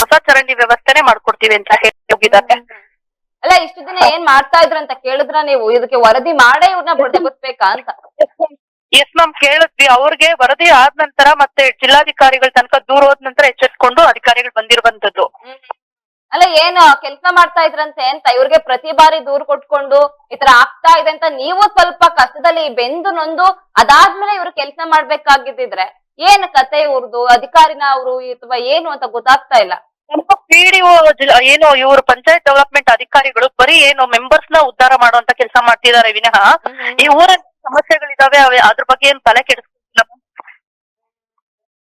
ಹೊಸ ಚರಂಡಿ ವ್ಯವಸ್ಥೆನೆ ಮಾಡ್ಕೊಡ್ತೀವಿ ಅಂತ ಹೇಳಿ ಹೋಗಿದ್ದಾರೆ. ಅಲ್ಲ ಇಷ್ಟು ದಿನ ಏನ್ ಮಾಡ್ತಾ ಇದ್ರ ಅಂತ ಕೇಳಿದ್ರ ನೀವು? ಇದಕ್ಕೆ ವರದಿ ಮಾಡೇ ಇವ್ರನ್ನ ಬಡ್ದಗೊತ್ಬೇಕಾ ಅಂತ? ಎಸ್ ಮ್ಯಾಮ್ ಕೇಳಿದ್ವಿ. ಅವ್ರಿಗೆ ವರದಿ ಆದ ನಂತರ ಮತ್ತೆ ಜಿಲ್ಲಾಧಿಕಾರಿಗಳ ತನಕ ದೂರ ಹೋದ ನಂತರ ಎಚ್ಚೆತ್ಕೊಂಡು ಅಧಿಕಾರಿಗಳು ಬಂದಿರುವಂತದ್ದು. ಅಲ್ಲ ಏನು ಕೆಲಸ ಮಾಡ್ತಾ ಇದ್ರಂತೆ ಅಂತ ಇವ್ರಿಗೆ ಪ್ರತಿ ಬಾರಿ ದೂರ್ ಕೊಟ್ಕೊಂಡು ಈ ತರ ಆಗ್ತಾ ಇದೆ ಅಂತ ನೀವು ಸ್ವಲ್ಪ ಕಷ್ಟದಲ್ಲಿ ಬೆಂದು ನೊಂದು ಅದಾದ್ಮೇಲೆ ಇವ್ರು ಕೆಲಸ ಮಾಡ್ಬೇಕಾಗಿದ್ದಿದ್ರೆ ಏನ್ ಕತೆ ಇವ್ರದ್ದು ಅಧಿಕಾರಿನ ಅವರು ಅಥವಾ ಏನು ಅಂತ ಗೊತ್ತಾಗ್ತಾ ಇಲ್ಲ. ಪಿಡಿಒ ಏನು ಇವರು ಪಂಚಾಯತ್ ಡೆವಲಪ್ಮೆಂಟ್ ಅಧಿಕಾರಿಗಳು ಬರೀ ಏನು ಮೆಂಬರ್ಸ್ನ ಉದ್ಧಾರ ಮಾಡುವಂತ ಕೆಲಸ ಮಾಡ್ತಿದ್ದಾರೆ ವಿನಃ ಈ ಊರಲ್ಲಿ ಸಮಸ್ಯೆಗಳಿದಾವೆ ಅದ್ರ ಬಗ್ಗೆ ಏನ್ ತಲೆ ಕೆಡಿಸ್ಕೊಂಡಿಲ್ಲ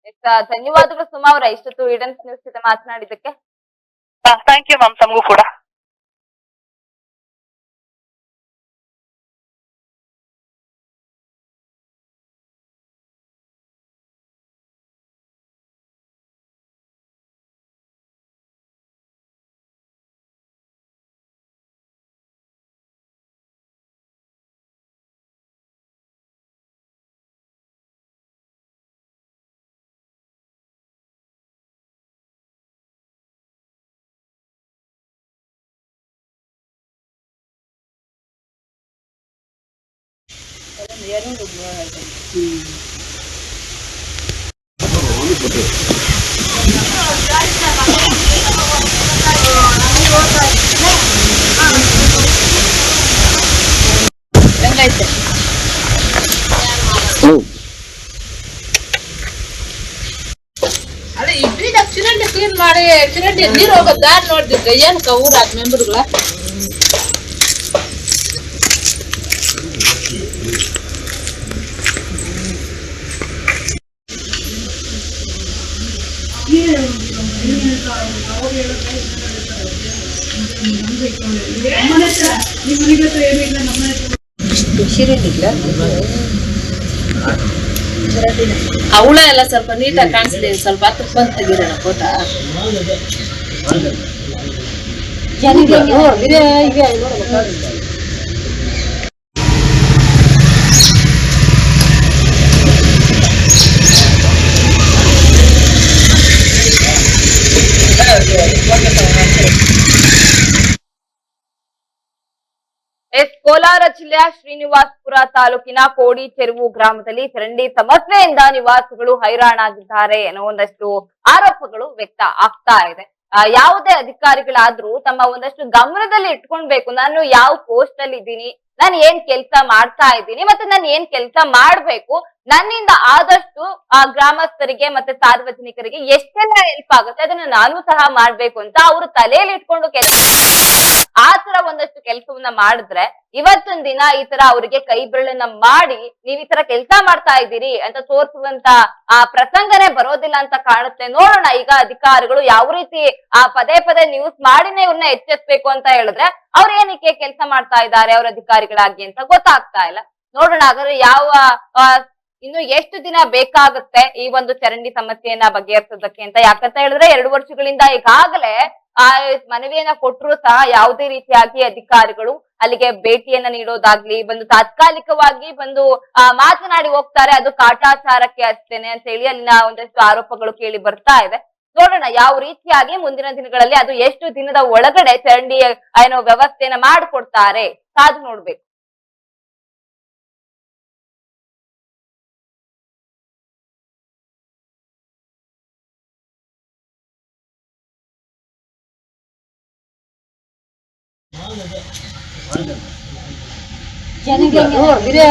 ಎಷ್ಟ ಧನ್ಯವಾದಗಳು ಸುಮಾ ಅವರ ಇಷ್ಟೊತ್ತು ಈಡನ್ಸ್ ನ್ಯೂಸ್ ಜೊತೆ ಮಾತನಾಡಿದ್ದಕ್ಕೆ. ಥ್ಯಾಂಕ್ ಯು ಮ್ಯಾಮ್ ತಮಗೂ ಕೂಡ ಎರಡು ಓಡಾಡ್ತ ಹೆಂಗೈತೆ ಅಲ್ಲ ಇಬ್ರಿದಾಗ ಚರಂಡಿ ಕ್ಲೀನ್ ಮಾಡಿ ಚರಂಡಿ ನೀರ್ ಹೋಗೋದ್ ದಾರಿ ನೋಡ್ದಿದ್ರೆ ಏನಕ್ಕ ಊರಾಗ ಮೆಂಬರ್ಗಳ ಅವಳ ಎಲ್ಲ ಸ್ವಲ್ಪ ನೀಟಾಗಿ ಕಾಣಿಸ್ಲಿ ಸ್ವಲ್ಪ ಹತ್ರ ಬಂದು ಈಗ ಫೋಟೋ ಕೋಲಾರ ಜಿಲ್ಲೆಯ ಶ್ರೀನಿವಾಸ್ಪುರ ತಾಲೂಕಿನ ಕೋಡಿ ತೆರವು ಗ್ರಾಮದಲ್ಲಿ ಚರಂಡಿ ಸಮಸ್ಯೆಯಿಂದ ನಿವಾಸಿಗಳು ಹೈರಾಣಾಗಿದ್ದಾರೆ ಅನ್ನೋ ಒಂದಷ್ಟು ಆರೋಪಗಳು ವ್ಯಕ್ತ ಆಗ್ತಾ ಇದೆ. ಯಾವುದೇ ಅಧಿಕಾರಿಗಳಾದ್ರೂ ತಮ್ಮ ಒಂದಷ್ಟು ಗಮನದಲ್ಲಿ ಇಟ್ಕೊಳ್ಬೇಕು. ನಾನು ಯಾವ ಪೋಸ್ಟ್ ಅಲ್ಲಿ ಇದ್ದೀನಿ ನಾನು ಏನ್ ಕೆಲಸ ಮಾಡ್ತಾ ಇದ್ದೀನಿ, ಮತ್ತೆ ನಾನು ಏನ್ ಕೆಲಸ ಮಾಡ್ಬೇಕು ನನ್ನಿಂದ ಆದಷ್ಟು ಆ ಗ್ರಾಮಸ್ಥರಿಗೆ ಮತ್ತೆ ಸಾರ್ವಜನಿಕರಿಗೆ ಎಷ್ಟೆಲ್ಲ ಹೆಲ್ಪ್ ಆಗುತ್ತೆ ಅದನ್ನ ನಾನು ಸಹ ಮಾಡ್ಬೇಕು ಅಂತ ಅವರು ತಲೆಯಲ್ಲಿ ಇಟ್ಕೊಂಡು ಕೆಲಸ ಆ ತರ ಒಂದಷ್ಟು ಕೆಲಸವನ್ನ ಮಾಡಿದ್ರೆ ಇವತ್ತಿನ ದಿನ ಈ ತರ ಅವರಿಗೆ ಕೈ ಬೆರಳನ್ನ ಮಾಡಿ ನೀವ್ ಈ ತರ ಕೆಲಸ ಮಾಡ್ತಾ ಇದ್ದೀರಿ ಅಂತ ತೋರಿಸುವಂತ ಆ ಪ್ರಸಂಗನೇ ಬರೋದಿಲ್ಲ ಅಂತ ಕಾಣುತ್ತೆ. ನೋಡೋಣ ಈಗ ಅಧಿಕಾರಿಗಳು ಯಾವ ರೀತಿ ಆ ಪದೇ ಪದೇ ನ್ಯೂಸ್ ಮಾಡಿನೇ ಇವ್ರನ್ನ ಎಚ್ಚೆತ್ಬೇಕು ಅಂತ ಹೇಳಿದ್ರೆ ಅವ್ರ ಏನಕ್ಕೆ ಕೆಲಸ ಮಾಡ್ತಾ ಇದ್ದಾರೆ ಅವ್ರ ಅಧಿಕಾರಿಗಳಾಗಿ ಅಂತ ಗೊತ್ತಾಗ್ತಾ ಇಲ್ಲ. ನೋಡೋಣ, ಹಾಗಾದ್ರೆ ಯಾವ ಇನ್ನು ಎಷ್ಟು ದಿನ ಬೇಕಾಗುತ್ತೆ ಈ ಒಂದು ಚರಂಡಿ ಸಮಸ್ಯೆಯನ್ನ ಬಗೆಹರಿಸೋದಕ್ಕೆ ಅಂತ ಯಾಕಂತ ಹೇಳಿದ್ರೆ ಎರಡು ವರ್ಷಗಳಿಂದ ಈಗಾಗಲೇ ಆ ಮನವಿಯನ್ನ ಕೊಟ್ಟರು ಸಹ ಯಾವುದೇ ರೀತಿಯಾಗಿ ಅಧಿಕಾರಿಗಳು ಅಲ್ಲಿಗೆ ಭೇಟಿಯನ್ನ ನೀಡೋದಾಗ್ಲಿ, ಬಂದು ತಾತ್ಕಾಲಿಕವಾಗಿ ಬಂದು, ಆ, ಮಾತನಾಡಿ ಹೋಗ್ತಾರೆ. ಅದು ಕಾಟಾಚಾರಕ್ಕೆ ಅಷ್ಟೇನೆ ಅಂತ ಹೇಳಿ ಅಲ್ಲಿನ ಒಂದಷ್ಟು ಆರೋಪಗಳು ಕೇಳಿ ಬರ್ತಾ ಇದೆ. ನೋಡೋಣ ಯಾವ ರೀತಿಯಾಗಿ ಮುಂದಿನ ದಿನಗಳಲ್ಲಿ ಅದು ಎಷ್ಟು ದಿನದ ಒಳಗಡೆ ಚರಂಡಿ ಏನೋ ವ್ಯವಸ್ಥೆಯನ್ನ ಮಾಡಿಕೊಡ್ತಾರೆ ಕಾದು ನೋಡ್ಬೇಕು. ಹಾಗಿದ್ರೆ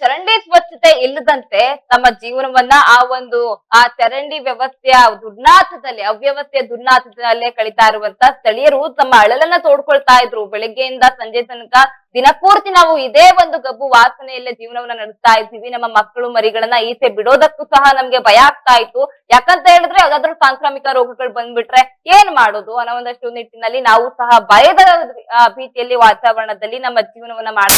ಚರಂಡಿ ಸ್ವಚ್ಛತೆ ಇಲ್ಲದಂತೆ ತಮ್ಮ ಜೀವನವನ್ನ ಆ ಒಂದು, ಆ ಚರಂಡಿ ವ್ಯವಸ್ಥೆಯ ದುರ್ನಾಥದಲ್ಲಿ ಅವ್ಯವಸ್ಥೆಯ ದುರ್ನಾಥದಲ್ಲೇ ಕಳೀತಾ ಇರುವಂತ ಸ್ಥಳೀಯರು ತಮ್ಮ ಅಳಲನ್ನ ತೋಡ್ಕೊಳ್ತಾ ಇದ್ರು. ಬೆಳಿಗ್ಗೆಯಿಂದ ಸಂಜೆ ತನಕ ದಿನಪೂರ್ತಿ ನಾವು ಇದೇ ಒಂದು ಗಬ್ಬು ವಾಸನೆಯಲ್ಲೇ ಜೀವನವನ್ನ ನಡೆಸ್ತಾ ಇದ್ದೀವಿ. ನಮ್ಮ ಮಕ್ಕಳು ಮರಿಗಳನ್ನ ಈಚೆ ಬಿಡೋದಕ್ಕೂ ಸಹ ನಮ್ಗೆ ಭಯ ಆಗ್ತಾ ಇತ್ತು. ಯಾಕಂತ ಹೇಳಿದ್ರೆ ಯಾವ್ದಾದ್ರು ಸಾಂಕ್ರಾಮಿಕ ರೋಗಗಳು ಬಂದ್ಬಿಟ್ರೆ ಏನ್ ಮಾಡೋದು ಅನ್ನೋ ಒಂದಷ್ಟು ನಿಟ್ಟಿನಲ್ಲಿ ನಾವು ಸಹ ಭಯದ ಭೀತಿಯಲ್ಲಿ ವಾತಾವರಣದಲ್ಲಿ ನಮ್ಮ ಜೀವನವನ್ನ ಮಾಡ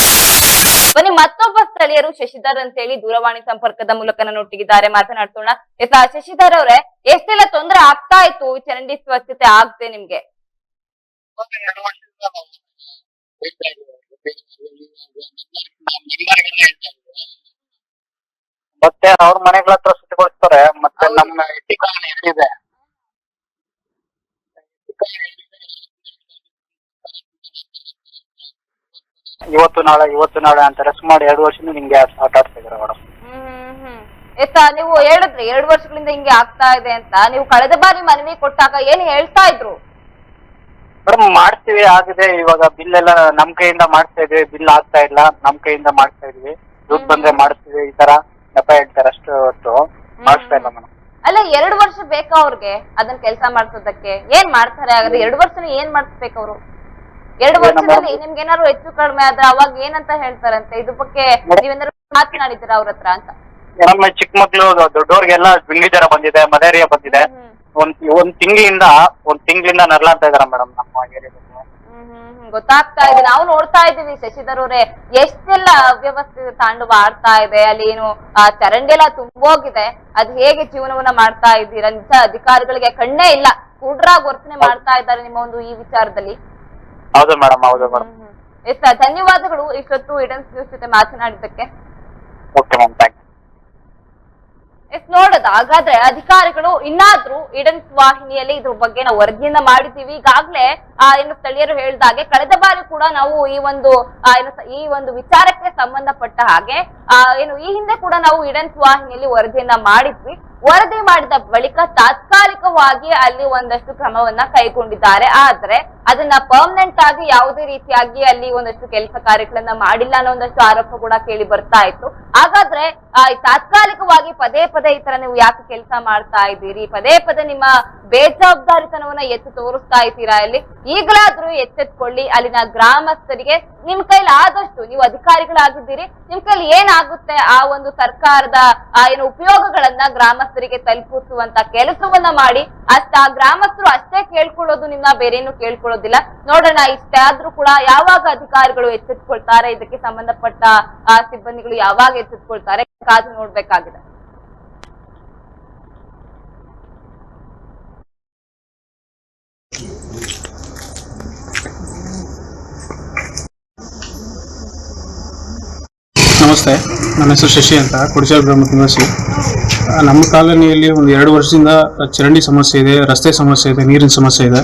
ಬನ್ನಿ, ಮತ್ತೊಬ್ಬ ಸ್ಥಳೀಯರು ಶಶಿಧರ್ ಅಂತ ಹೇಳಿ ದೂರವಾಣಿ ಸಂಪರ್ಕದ ಮೂಲಕ ನನ್ನೊಟ್ಟಿಗಿದ್ದಾರೆ ಮಾತನಾಡ್ತೋಣ ಎಸ್ ಶಶಿಧರ್ ಅವರೇ, ಎಷ್ಟೆಲ್ಲ ತೊಂದರೆ ಆಗ್ತಾ ಇತ್ತು? ಚರಂಡಿ ಸ್ವಚ್ಛತೆ ಆಗದೆ ನಿಮ್ಗೆ? ಮತ್ತೆ ಅವ್ರ ಮನೆಗಳ ಹತ್ರ ಸುತ್ತಿಗೊಳಿಸ್ತಾರೆ ಮತ್ತೆ ನಮ್ಮ ಎಟ್ಟಿ ಏನಿದೆ? ಇವತ್ತು ನಾಳೆ ಇವತ್ತು ನಾಳೆ ಅಂತ ರೆಸ್ಟ್ ಮಾಡಿ ಎರಡು ವರ್ಷದಿಂದ ಹಿಂಗೆ ಆಟ ಆಡ್ತಾ ಇದಾರೆ ಮೇಡಮ್. ಎಷ್ಟ ನೀವು ಹೇಳಿದ್ರಿ ಎರಡು ವರ್ಷಗಳಿಂದ ಹಿಂಗೆ ಆಗ್ತಾ ಇದೆ ಅಂತ. ನೀವು ಕಳೆದ ಬಾರಿ ಮನವಿ ಕೊಟ್ಟಾಗ ಏನ್ ಹೇಳ್ತಾ ಇದ್ರು? ಮೇಡಮ್ ಮಾಡ್ತೀವಿ ಆಗಿದೆ. ಇವಾಗ ಬಿಲ್ ಎಲ್ಲ ನಮ್ ಕೈಯಿಂದ ಮಾಡ್ತಾ ಇದ್ವಿ. ಬಿಲ್ ಆಗ್ತಾ ಇಲ್ಲ. ನಮ್ ಕೈಯಿಂದ ಮಾಡ್ತಾ ಇದ್ವಿ. ದುಡ್ಡು ಬಂದ್ರೆ ಮಾಡ್ತೀವಿ. ಈ ತರ ನೆಪ ಹೇಳ್ತಾರೆ. ಅಷ್ಟು ಹೊತ್ತು ಮಾಡಿಸ್ತಾ ಇಲ್ಲ ಮೇಡಮ್ ಅಲ್ಲ ಎರಡು ವರ್ಷ ಬೇಕಾ ಅವ್ರಿಗೆ ಅದನ್ನ ಕೆಲಸ ಮಾಡ್ಸೋದಕ್ಕೆ? ಏನ್ ಮಾಡ್ತಾರೆ? ಹಾಗಾದ್ರೆ ಎರಡು ವರ್ಷ ಏನ್ ಮಾಡಿಸ್ಬೇಕು ಅವರು? ಎರಡು ವರ್ಷದಲ್ಲಿ ನಿಮ್ಗೆ ಏನಾದ್ರು ಹೆಚ್ಚು ಕಡಿಮೆ ಆದ್ರೆ ಅವಾಗ ಏನಂತ ಹೇಳ್ತಾರಂತೆ? ಇದ್ರ ಬಗ್ಗೆ ನೀವೇನಾದ್ರು ಮಾತನಾಡಿದ್ರ ಅವ್ರ ಹತ್ರ ಅಂತ? ನಮ್ಮ ಚಿಕ್ಕ ಮಕ್ಳು ದೊಡ್ಡವ್ರಿಗೆಲ್ಲ ಬಿಂಗಿ ಜ್ವರ ಬಂದಿದೆ ಮಲೇರಿಯಾ ಬಂದಿದೆ. ಒಂದ್ ಒಂದ್ ತಿಂಗಳಿಂದ ಒಂದ್ ತಿಂಗಳಿಂದ ನರ್ಲಾಡ್ತಾ ಇದಾರ ಮೇಡಮ್ ನಮ್ಮ ಏರಿಯಾದಲ್ಲಿ ಹ್ಮ್ ಹ್ಮ್ ಹ್ಮ್. ಗೊತ್ತಾಗ್ತಾ ಇದೆ. ನಾವು ನೋಡ್ತಾ ಇದ್ದೀವಿ ಶಶಿಧರ್ ಅವ್ರೆ ಎಷ್ಟೆಲ್ಲ ಅವ್ಯವಸ್ಥೆ ತಾಂಡವ ಆಡ್ತಾ ಇದೆ ಅಲ್ಲಿ ಏನು ಆ ಚರಂಡಿ ಎಲ್ಲ ತುಂಬೋಗಿದೆ. ಅದ್ ಹೇಗೆ ಜೀವನವನ್ನ ಮಾಡ್ತಾ ಇದ್ದೀರಾ? ನಿಜ ಅಧಿಕಾರಿಗಳಿಗೆ ಕಣ್ಣೇ ಇಲ್ಲ. ಕುಡ್ರಾಗ್ ವರ್ತನೆ ಮಾಡ್ತಾ ಇದ್ದಾರೆ ನಿಮ್ಮ ಒಂದು ಈ ವಿಚಾರದಲ್ಲಿ. ಹೌದು ಮೇಡಮ್ ಹೌದು ಮೇಡಮ್. ಎಸ್ ಧನ್ಯವಾದಗಳು. ಇಷ್ಟೊತ್ತು ಇಡನ್ಸ್ ನ್ಯೂಸ್ ಜೊತೆ ಮಾತನಾಡಿದ್ದಕ್ಕೆ. Okay ma'am thank you. Yes ನೋಡೋದ ಹಾಗಾದ್ರೆ ಅಧಿಕಾರಿಗಳು ಇನ್ನಾದ್ರೂ ಇಡನ್ ವಾಹಿನಿಯಲ್ಲಿ ಇದ್ರ ಬಗ್ಗೆ ನಾವು ವರದಿಯನ್ನ ಮಾಡಿದ್ದೀವಿ. ಈಗಾಗ್ಲೇ ಆ, ಏನು ಸ್ಥಳೀಯರು ಹೇಳಿದಾಗೆ ಕಳೆದ ಬಾರಿ ಕೂಡ ನಾವು ಈ ಒಂದು ಏನು ಈ ಒಂದು ವಿಚಾರಕ್ಕೆ ಸಂಬಂಧಪಟ್ಟ ಹಾಗೆ, ಆ, ಏನು ಈ ಹಿಂದೆ ಕೂಡ ನಾವು ಇಡನ್ಸ್ ವಾಹಿನಿಯಲ್ಲಿ ವರದಿಯನ್ನ ಮಾಡಿದ್ವಿ. ವರದಿ ಮಾಡಿದ ಬಳಿಕ ತಾತ್ಕಾಲಿಕವಾಗಿ ಅಲ್ಲಿ ಒಂದಷ್ಟು ಕ್ರಮವನ್ನ ಕೈಗೊಂಡಿದ್ದಾರೆ. ಆದ್ರೆ ಅದನ್ನ ಪರ್ಮನೆಂಟ್ ಆಗಿ ಯಾವುದೇ ರೀತಿಯಾಗಿ ಅಲ್ಲಿ ಒಂದಷ್ಟು ಕೆಲಸ ಕಾರ್ಯಗಳನ್ನ ಮಾಡಿಲ್ಲ ಅನ್ನೋ ಒಂದಷ್ಟು ಆರೋಪ ಕೂಡ ಕೇಳಿ ಬರ್ತಾ ಇತ್ತು. ಹಾಗಾದ್ರೆ ತಾತ್ಕಾಲಿಕವಾಗಿ ಪದೇ ಪದೇ ಈ ತರ ನೀವು ಯಾಕೆ ಕೆಲಸ ಮಾಡ್ತಾ ಇದ್ದೀರಿ? ಪದೇ ಪದೇ ನಿಮ್ಮ ಬೇಜವಾಬ್ದಾರಿತನವನ್ನ ಎತ್ತಿ ತೋರಿಸ್ತಾ ಇದ್ದೀರಾ ಇಲ್ಲಿ ಈಗಲಾದ್ರೂ ಎಚ್ಚೆತ್ಕೊಳ್ಳಿ, ಅಲ್ಲಿನ ಗ್ರಾಮಸ್ಥರಿಗೆ. ನಿಮ್ ಕೈಲಿ ಆದಷ್ಟು ನೀವು ಅಧಿಕಾರಿಗಳಾಗಿದ್ದೀರಿ. ನಿಮ್ ಕೈಲಿ ಏನಾಗುತ್ತೆ ಆ ಒಂದು ಸರ್ಕಾರದ, ಆ ಏನು ಉಪಯೋಗಗಳನ್ನ ಗ್ರಾಮಸ್ಥರಿಗೆ ತಲುಪಿಸುವಂತ ಕೆಲಸವನ್ನ ಮಾಡಿ, ಅಷ್ಟ ಆ ಗ್ರಾಮಸ್ಥರು ಅಷ್ಟೇ ಕೇಳ್ಕೊಳ್ಳೋದು ನಿಮ್ಮ ಬೇರೇನು ಕೇಳ್ಕೊಳ್ಳೋದಿಲ್ಲ. ನೋಡೋಣ, ಇಷ್ಟೇ ಆದ್ರೂ ಕೂಡ ಯಾವಾಗ ಅಧಿಕಾರಿಗಳು ಎಚ್ಚೆತ್ಕೊಳ್ತಾರೆ, ಇದಕ್ಕೆ ಸಂಬಂಧಪಟ್ಟ ಆ ಸಿಬ್ಬಂದಿಗಳು ಯಾವಾಗ ಎಚ್ಚೆತ್ಕೊಳ್ತಾರೆ, ಕಾದು ನೋಡ್ಬೇಕಾಗಿದೆ. ನಮಸ್ತೆ ನನ್ನ ಹೆಸರು ಶಶಿ ಅಂತ ಕುಡಿಚಾಲ್ ಗ್ರಾಮದ ನಿವಾಸಿ. ನಮ್ಮ ಕಾಲೋನಿಯಲ್ಲಿ ಒಂದು ಎರಡು ವರ್ಷದಿಂದ ಚರಂಡಿ ಸಮಸ್ಯೆ ಇದೆ, ರಸ್ತೆ ಸಮಸ್ಯೆ ಇದೆ, ನೀರಿನ ಸಮಸ್ಯೆ ಇದೆ.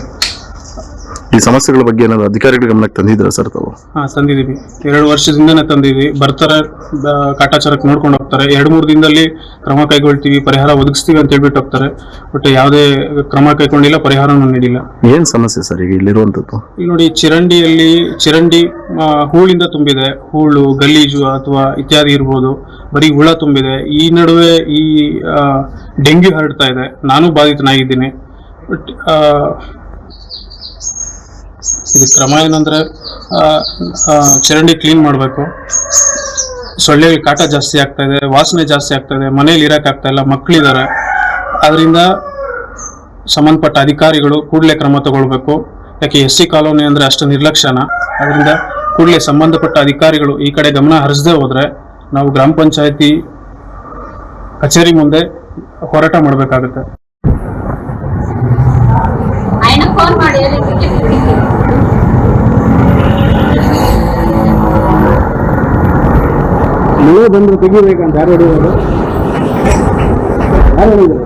ಈ ಸಮಸ್ಯೆಗಳ ಬಗ್ಗೆ ಏನಾದ್ರು ಅಧಿಕಾರಿಗಳ ಗಮನಕ್ಕೆ ತಂದಿದ್ದೀರಾ ಸರ್ ತಾವು? ಹಾಂ ತಂದಿದ್ದೀವಿ. ಎರಡು ವರ್ಷದಿಂದನೇ ತಂದಿದ್ವಿ ಬರ್ತಾರೆ ಬ- ಕಾಟಾಚಾರಕ್ಕೆ ನೋಡ್ಕೊಂಡು ಹೋಗ್ತಾರೆ. ಎರಡು ಮೂರು ದಿನದಲ್ಲಿ ಕ್ರಮ ಕೈಗೊಳ್ತೀವಿ ಪರಿಹಾರ ಒದಗಿಸ್ತೀವಿ ಅಂತ ಹೇಳ್ಬಿಟ್ಟು ಹೋಗ್ತಾರೆ. ಬಟ್ ಯಾವುದೇ ಕ್ರಮ ಕೈಗೊಂಡಿಲ್ಲ ಪರಿಹಾರನೂ ನೀಡಿಲ್ಲ. ಏನ್ ಸಮಸ್ಯೆ ಸರ್ ಈಗ ಇಲ್ಲಿರುವಂತದ್ದು ಇಲ್ಲಿ ನೋಡಿ ಚಿರಂಡಿಯಲ್ಲಿ ಚಿರಂಡಿ ಆ, ಹೂಳಿಂದ ತುಂಬಿದೆ. ಹೂಳು ಗಲೀಜು ಅಥವಾ ಇತ್ಯಾದಿ ಇರ್ಬೋದು. ಬರೀ ಹುಳ ತುಂಬಿದೆ. ಈ ನಡುವೆ ಈ ಆ, ಡೆಂಗ್ಯೂ ಹರಡ್ತಾ ಇದೆ. ನಾನು ಬಾಧಿತನಾಗಿದ್ದೀನಿ. ಬಟ್ ಇದು ಕ್ರಮ ಏನಂದ್ರೆ ಚರಂಡಿ ಕ್ಲೀನ್ ಮಾಡಬೇಕು. ಸೊಳ್ಳೆ ಕಾಟ ಜಾಸ್ತಿ ಆಗ್ತಾ ಇದೆ, ವಾಸನೆ ಜಾಸ್ತಿ ಆಗ್ತಾ ಇದೆ ಮನೇಲಿ ಇರಕ್ ಆಗ್ತಾ ಇಲ್ಲ ಮಕ್ಕಳಿದ್ದಾರೆ ಅದರಿಂದ ಸಂಬಂಧಪಟ್ಟ ಅಧಿಕಾರಿಗಳು ಕೂಡಲೇ ಕ್ರಮ ತಗೊಳ್ಬೇಕು. ಯಾಕೆ ಎಸ್ ಸಿ ಕಾಲೋನಿ ಅಂದ್ರೆ ಅಷ್ಟು ನಿರ್ಲಕ್ಷ್ಯನ. ಅದರಿಂದ ಕೂಡಲೇ ಸಂಬಂಧಪಟ್ಟ ಅಧಿಕಾರಿಗಳು ಈ ಕಡೆ ಗಮನ ಹರಿಸದೆ ಹೋದ್ರೆ ನಾವು ಗ್ರಾಮ ಪಂಚಾಯತಿ ಕಚೇರಿ ಮುಂದೆ ಹೋರಾಟ ಮಾಡಬೇಕಾಗುತ್ತೆ. ಮಳೆ ಬಂದ್ರೆ ತೆಗಿಬೇಕಂತ ಯಾರು ಹೊಡಿಯೋದು ಯಾರು ಹೊಡಿಯೋದು